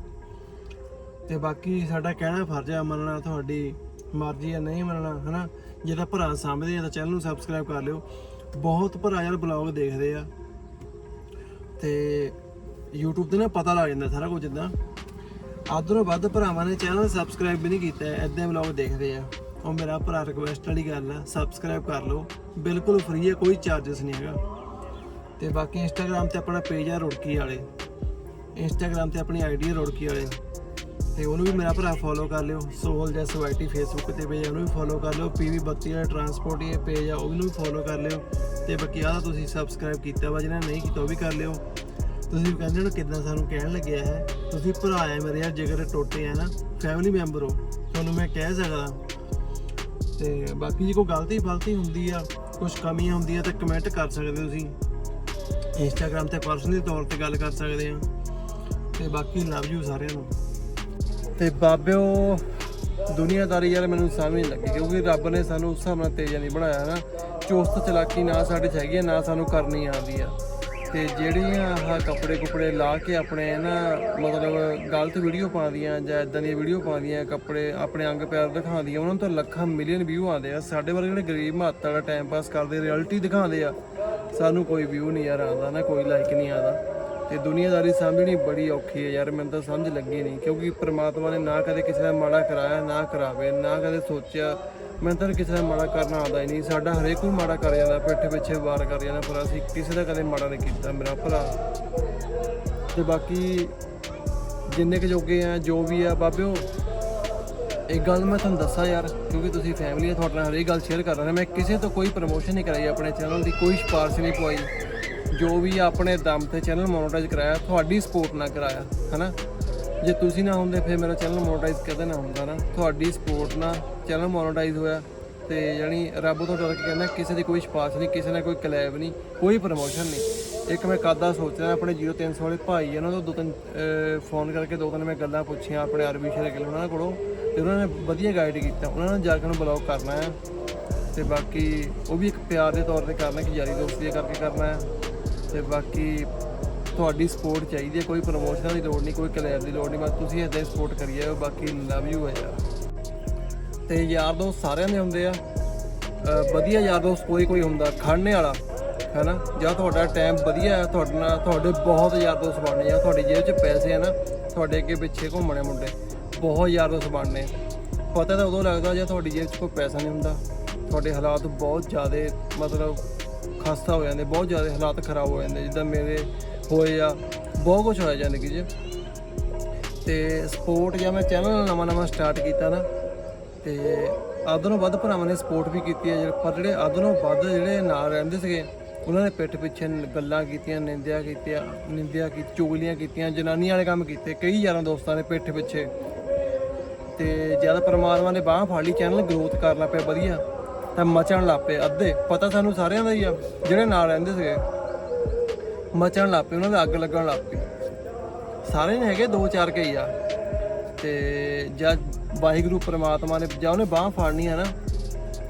ਤੇ ਬਾਕੀ ਸਾਡਾ ਕਹਿਣਾ ਫਰਜ਼ ਆ, ਮੰਨਣਾ ਤੁਹਾਡੀ ਮਰਜ਼ੀ ਆ, ਨਹੀਂ ਮੰਨਣਾ, ਹਨਾ? ਜੇ ਤਾਂ ਭਰਾ ਸਮਝਦੇ ਆ ਤਾਂ ਚੈਨਲ ਨੂੰ ਸਬਸਕ੍ਰਾਈਬ ਕਰ ਲਿਓ। ਬਹੁਤ ਭਰਾ ਯਾਰ ਬਲੌਗ ਦੇਖਦੇ ਆ। ਤੇ YouTube ਤੇ ਨਾ ਪਤਾ ਲੱਗ ਜਾਂਦਾ ਸਾਰਾ ਕੁਝ ਇਦਾਂ ਆਦਰੋਂ ਵੱਧ ਭਰਾਵਾਂ ਨੇ ਚੈਨਲ ਸਬਸਕ੍ਰਾਈਬ ਵੀ ਨਹੀਂ ਕੀਤਾ ਐਦਾਂ ਵਲੌਗ ਦੇਖਦੇ ਆ। ਉਹ ਮੇਰਾ ਭਰਾ ਰਿਕੁਐਸਟ ਵਾਲੀ ਗੱਲ ਆ ਸਬਸਕ੍ਰਾਈਬ ਕਰ ਲਓ। ਬਿਲਕੁਲ ਫ੍ਰੀ ਹੈ ਕੋਈ ਚਾਰजेस ਨਹੀਂ ਹੈਗਾ। ਤੇ ਬਾਕੀ ਇੰਸਟਾਗ੍ਰam ਤੇ ਆਪਣਾ ਪੇਜ ਆ ਰੁੜਕੀ ਵਾਲੇ। ਇੰਸਟਾਗ੍ਰam ਤੇ ਆਪਣੀ ਆਈਡੀ ਰੁੜਕੀ ਵਾਲੇ। ਤੇ ਉਹਨੂੰ ਵੀ ਮੇਰਾ ਭਰਾ ਫੋਲੋ ਕਰ ਲਿਓ। ਸੋਹਲ ਜਾਂ ਸਵਾਈਟੀ ਫੇਸਬੁੱਕ ਤੇ ਪੇਜ ਉਹਨੂੰ ਵੀ ਫੋਲੋ ਕਰ ਲਿਓ। ਪੀਵੀ 32 ਦਾ ਟਰਾਂਸਪੋਰਟ ਇਹ ਪੇਜ ਆ ਉਹਨੂੰ ਵੀ ਫੋਲੋ ਕਰ ਲਿਓ। ਤੇ ਬਾਕੀ ਆਹ ਤੁਸੀਂ ਸਬਸਕ੍ਰਾਈਬ ਕੀਤਾ ਵਾ, ਜਿਹਨਾਂ ਨੇ ਨਹੀਂ ਕੀਤਾ, ਉਹ ਵੀ ਕਰ ਲਿਓ। ਤੁਸੀਂ ਵੀ ਕਹਿੰਦੇ ਹੋ ਕਿਦਾਂ ਸਾਨੂੰ ਕਹਿਣ ਲੱਗਿਆ ਹੈ। ਤੁਸੀਂ ਭਰਾ ਆ ਮੇਰੇ ਯਾਰ, ਜੇਕਰ ਟੋਟੇ ਆ ਨਾ ਫੈਮਿਲੀ ਮੈਂਬਰ ਹੋ, ਤੁਹਾਨੂੰ ਮੈਂ ਕਹਿ ਸਕਦਾ। ਤੇ ਬਾਕੀ ਜੇ ਕੋਈ ਗਲਤੀ ਫਲਤੀ ਹੁੰਦੀ ਆ ਕੁਝ ਕਮੀਆਂ ਹੁੰਦੀਆਂ ਤਾਂ ਕਮੈਂਟ ਕਰ ਸਕਦੇ ਹੋ ਤੁਸੀਂ। ਇੰਸਟਾਗ੍ਰam ਤੇ ਪਰਸਨਲੀ ਤੌਰ ਤੇ ਗੱਲ ਕਰ ਸਕਦੇ ਆ। ਤੇ ਬਾਕੀ ਲਵ ਯੂ ਸਾਰਿਆਂ ਨੂੰ। ਤੇ ਬਾਬਿਓ, ਦੁਨੀਆਦਾਰੀ ਯਾਰ ਮੈਨੂੰ ਸਮਝ ਨਹੀਂ ਲੱਗੀ, ਕਿਉਂਕਿ ਰੱਬ ਨੇ ਸਾਨੂੰ ਉਸ ਹਿਸਾਬ ਨਾਲ ਤੇਜ਼ ਨਹੀਂ ਬਣਾਇਆ ਨਾ। ਚੁਸਤ ਚਲਾਕੀ ਨਾ ਸਾਡੇ ਚ ਹੈਗੀ ਆ, ਨਾ ਸਾਨੂੰ ਕਰਨੀ ਆਉਂਦੀ ਆ। ਤੇ ਜਿਹੜੀਆਂ ਆਹ ਕੱਪੜੇ ਕੁਪੜੇ ਲਾ ਕੇ ਆਪਣੇ ਨਾ, ਮਤਲਬ ਗਲਤ ਵੀਡੀਓ ਪਾਉਂਦੀਆਂ ਜਾਂ ਇਦਾਂ ਦੀਆਂ ਵੀਡੀਓ ਪਾਉਂਦੀਆਂ, ਕੱਪੜੇ ਆਪਣੇ ਅੰਗ ਪੈਰ ਦਿਖਾਉਂਦੀਆਂ, ਉਹਨਾਂ ਨੂੰ ਤਾਂ ਲੱਖਾਂ ਮਿਲੀਅਨ ਵਿਊ ਆਉਂਦੇ ਆ। ਸਾਡੇ ਵਰਗੇ ਜਿਹੜੇ ਗਰੀਬ ਮਾਤਾ ਦਾ ਟਾਈਮ ਪਾਸ ਕਰਦੇ ਰਿਐਲਿਟੀ ਦਿਖਾਉਂਦੇ ਆ, ਸਾਨੂੰ ਕੋਈ ਵਿਊ ਨਹੀਂ ਯਾਰ ਆਉਂਦਾ ਨਾ, ਕੋਈ ਲਾਈਕ ਨਹੀਂ ਆਉਂਦਾ। ਤੇ ਦੁਨੀਆਦਾਰੀ ਸਮਝਣੀ ਬੜੀ ਔਖੀ ਹੈ ਯਾਰ, ਮੈਨੂੰ ਤਾਂ ਸਮਝ ਲੱਗੀ ਨਹੀਂ, ਕਿਉਂਕਿ ਪ੍ਰਮਾਤਮਾ ਨੇ ਨਾ ਕਦੇ ਕਿਸੇ ਦਾ ਮਾੜਾ ਕਰਾਇਆ, ਨਾ ਕਰਾਵੇ, ਨਾ ਕਦੇ ਸੋਚਿਆ। ਮੈਂ ਤਾਂ ਕਿਸੇ ਦਾ ਮਾੜਾ ਕਰਨਾ ਆਉਂਦਾ ਹੀ ਨਹੀਂ। ਸਾਡਾ ਹਰੇਕ ਕੋਈ ਮਾੜਾ ਕਰ ਜਾਂਦਾ, ਪਿੱਠ ਪਿੱਛੇ ਵਾਰ ਕਰ ਜਾਂਦਾ, ਪਰ ਅਸੀਂ ਕਿਸੇ ਦਾ ਕਦੇ ਮਾੜਾ ਨਹੀਂ ਕੀਤਾ, ਮੇਰਾ ਭਰਾ। ਤੇ ਬਾਕੀ ਜਿੰਨੇ ਕੁ ਜੋਗੇ ਆ, ਜੋ ਵੀ ਆ, ਬਾਬਿਓ ਇੱਕ ਗੱਲ ਮੈਂ ਤੁਹਾਨੂੰ ਦੱਸਾਂ ਯਾਰ, ਕਿਉਂਕਿ ਤੁਸੀਂ ਫੈਮਿਲੀ ਆ, ਤੁਹਾਡੇ ਨਾਲ ਹਰੇਕ ਗੱਲ ਸ਼ੇਅਰ ਕਰ ਰਹੇ ਮੈਂ ਕਿਸੇ ਤੋਂ ਕੋਈ ਪ੍ਰਮੋਸ਼ਨ ਨਹੀਂ ਕਰਾਈ, ਆਪਣੇ ਚੈਨਲ ਦੀ ਕੋਈ ਸਿਫਾਰਿਸ਼ ਨਹੀਂ ਪਵਾਈ ਜੋ ਵੀ ਆਪਣੇ ਦਮ ਤੇ ਚੈਨਲ ਮੋਨੋਟਾਈਜ਼ ਕਰਾਇਆ ਤੁਹਾਡੀ ਸਪੋਰਟ ਨਾਲ ਕਰਾਇਆ ਹਨਾ? ਜੇ ਤੁਸੀਂ ਨਾ ਹੁੰਦੇ ਫਿਰ ਮੇਰਾ ਚੈਨਲ ਮੋਨੋਟਾਈਜ਼ ਕਦੇ ਨਾ ਹੁੰਦਾ ਨਾ। ਤੁਹਾਡੀ ਸਪੋਰਟ ਨਾਲ ਚੈਨਲ ਮੋਨੋਟਾਈਜ਼ ਹੋਇਆ ਤੇ ਯਾਨੀ ਰੱਬ ਤੋਂ ਡਰ ਕੇ ਕਹਿੰਦਾ ਕਿਸੇ ਦੀ ਕੋਈ ਸਿਫਾਰਿਸ਼ ਨਹੀਂ ਕਿਸੇ ਨਾਲ ਕੋਈ ਕਲੈਬ ਨਹੀਂ ਕੋਈ ਪ੍ਰਮੋਸ਼ਨ ਨਹੀਂ। ਇੱਕ ਮੈਂ ਕਾਦਾ ਸੋਚ ਰਿਹਾ ਆਪਣੇ 0300 ਵਾਲੇ ਭਾਈ ਆ, ਉਹਨਾਂ ਤੋਂ ਦੋ ਤਿੰਨ ਫੋਨ ਕਰਕੇ ਦੋ ਤਿੰਨ ਮੈਂ ਗੱਲਾਂ ਪੁੱਛੀਆਂ ਆਪਣੇ ਅਰਬੀ ਸ਼ੇਰ ਉਹਨਾਂ ਕੋਲੋਂ ਤੇ ਉਹਨਾਂ ਨੇ ਵਧੀਆ ਗਾਈਡ ਕੀਤਾ। ਉਹਨਾਂ ਨੇ ਜਾ ਕੇ ਨੂੰ ਬਲੌਗ ਕਰਨਾ ਆ ਤੇ ਬਾਕੀ ਉਹ ਵੀ ਇੱਕ ਪਿਆਰ ਦੇ ਤੌਰ ਤੇ ਕਰਨਾ ਕਿ ਯਾਰੀ ਦੋਸਤੀ ਕਰਕੇ ਕਰਨਾ ਹੈ। ਤੇ ਬਾਕੀ ਤੁਹਾਡੀ ਸਪੋਰਟ ਚਾਹੀਦੀ ਹੈ, ਕੋਈ ਪ੍ਰਮੋਸ਼ਨਾਂ ਦੀ ਲੋੜ ਨਹੀਂ, ਕੋਈ ਕਲੈਬ ਦੀ ਲੋੜ ਨਹੀਂ, ਬਸ ਤੁਸੀਂ ਇਦਾਂ ਹੀ ਸਪੋਰਟ ਕਰੀ ਜਾਓ ਬਾਕੀ ਲਵ ਯੂ ਹੈ ਯਾਰ। ਤੇ ਯਾਰ ਦੋਸਤ ਸਾਰਿਆਂ ਦੇ ਹੁੰਦੇ ਆ। ਵਧੀਆ ਯਾਰ ਦੋਸਤ ਕੋਈ ਕੋਈ ਹੁੰਦਾ, ਖੜਨੇ ਵਾਲਾ, ਹੈਨਾ? ਜਾਂ ਤੁਹਾਡਾ ਟਾਈਮ ਵਧੀਆ ਹੈ ਤੁਹਾਡੇ ਨਾਲ ਤੁਹਾਡੇ ਬਹੁਤ ਯਾਰ ਦੋਸਤ ਬਣਨੇ ਜਾਂ ਤੁਹਾਡੀ ਜੇਬ 'ਚ ਪੈਸੇ ਹੈ ਨਾ, ਤੁਹਾਡੇ ਅੱਗੇ ਪਿੱਛੇ ਘੁੰਮਣੇ ਮੁੰਡੇ, ਬਹੁਤ ਯਾਰ ਦੋਸਤ ਬਣਨੇ ਪਤਾ ਤਾਂ ਉਦੋਂ ਲੱਗਦਾ ਜੇ ਤੁਹਾਡੀ ਜੇਬ 'ਚ ਕੋਈ ਪੈਸਾ ਨਹੀਂ ਹੁੰਦਾ, ਤੁਹਾਡੇ ਹਾਲਾਤ ਬਹੁਤ ਜ਼ਿਆਦਾ ਮਤਲਬ ਖਸਤਾ ਹੋ ਜਾਂਦੇ, ਬਹੁਤ ਜ਼ਿਆਦਾ ਹਾਲਾਤ ਖਰਾਬ ਹੋ ਜਾਂਦੇ, ਜਿੱਦਾਂ ਮੇਰੇ ਹੋਏ ਆ, ਬਹੁਤ ਕੁਝ ਹੋਇਆ ਜ਼ਿੰਦਗੀ 'ਚ। ਤੇ ਸਪੋਰਟ ਜਾਂ ਮੈਂ ਚੈਨਲ ਨਵਾਂ ਨਵਾਂ ਸਟਾਰਟ ਕੀਤਾ ਨਾ, ਤੇ ਨੂੰ ਵੱਧ ਭਰਾਵਾਂ ਨੇ ਸਪੋਰਟ ਵੀ ਕੀਤੀ ਹੈ ਜਿਹੜੇ- ਪਰ ਜਿਹੜੇ ਆਦਰੋਂ ਵੱਧ ਜਿਹੜੇ ਨਾਲ ਰਹਿੰਦੇ ਸੀਗੇ, ਉਹਨਾਂ ਨੇ ਪਿੱਠ ਪਿੱਛੇ ਗੱਲਾਂ ਕੀਤੀਆਂ, ਨਿੰਦਿਆ ਕੀਤੀਆਂ, ਨਿੰਦਿਆ ਕੀ ਚੁਗਲੀਆਂ ਕੀਤੀਆਂ, ਜਨਾਨੀਆਂ ਵਾਲੇ ਕੰਮ ਕੀਤੇ, ਕਈ ਯਾਰਾਂ ਦੋਸਤਾਂ ਨੇ ਪਿੱਠ ਪਿੱਛੇ। ਤੇ ਜ਼ਿਆਦਾ ਪਰਮਾਤਮਾ ਨੇ ਬਾਹ ਫੜ ਲਈ ਚੈਨਲ ਗਰੋਥ ਕਰਨ ਲੱਗ ਪਿਆ, ਵਧੀਆ। ਤਾਂ ਮਚਣ ਲੱਗ ਪਏ ਅੱਧੇ। ਪਤਾ ਸਾਨੂੰ ਸਾਰਿਆਂ ਦਾ ਹੀ ਆ, ਜਿਹੜੇ ਨਾਲ ਰਹਿੰਦੇ ਸੀਗੇ। ਮਚਣ ਲੱਗ ਪਏ, ਉਹਨਾਂ ਦੇ ਅੱਗ ਲੱਗਣ ਲੱਗ ਪਈ। ਸਾਰੇ ਨੇ ਹੈਗੇ ਦੋ ਚਾਰ ਕਈ ਆ। ਤੇ ਜਦ ਵਾਹਿਗੁਰੂ ਪ੍ਰਮਾਤਮਾ ਨੇ, ਜਾਂ ਉਹਨੇ ਬਾਹ ਫੜਨੀ ਹੈ ਨਾ,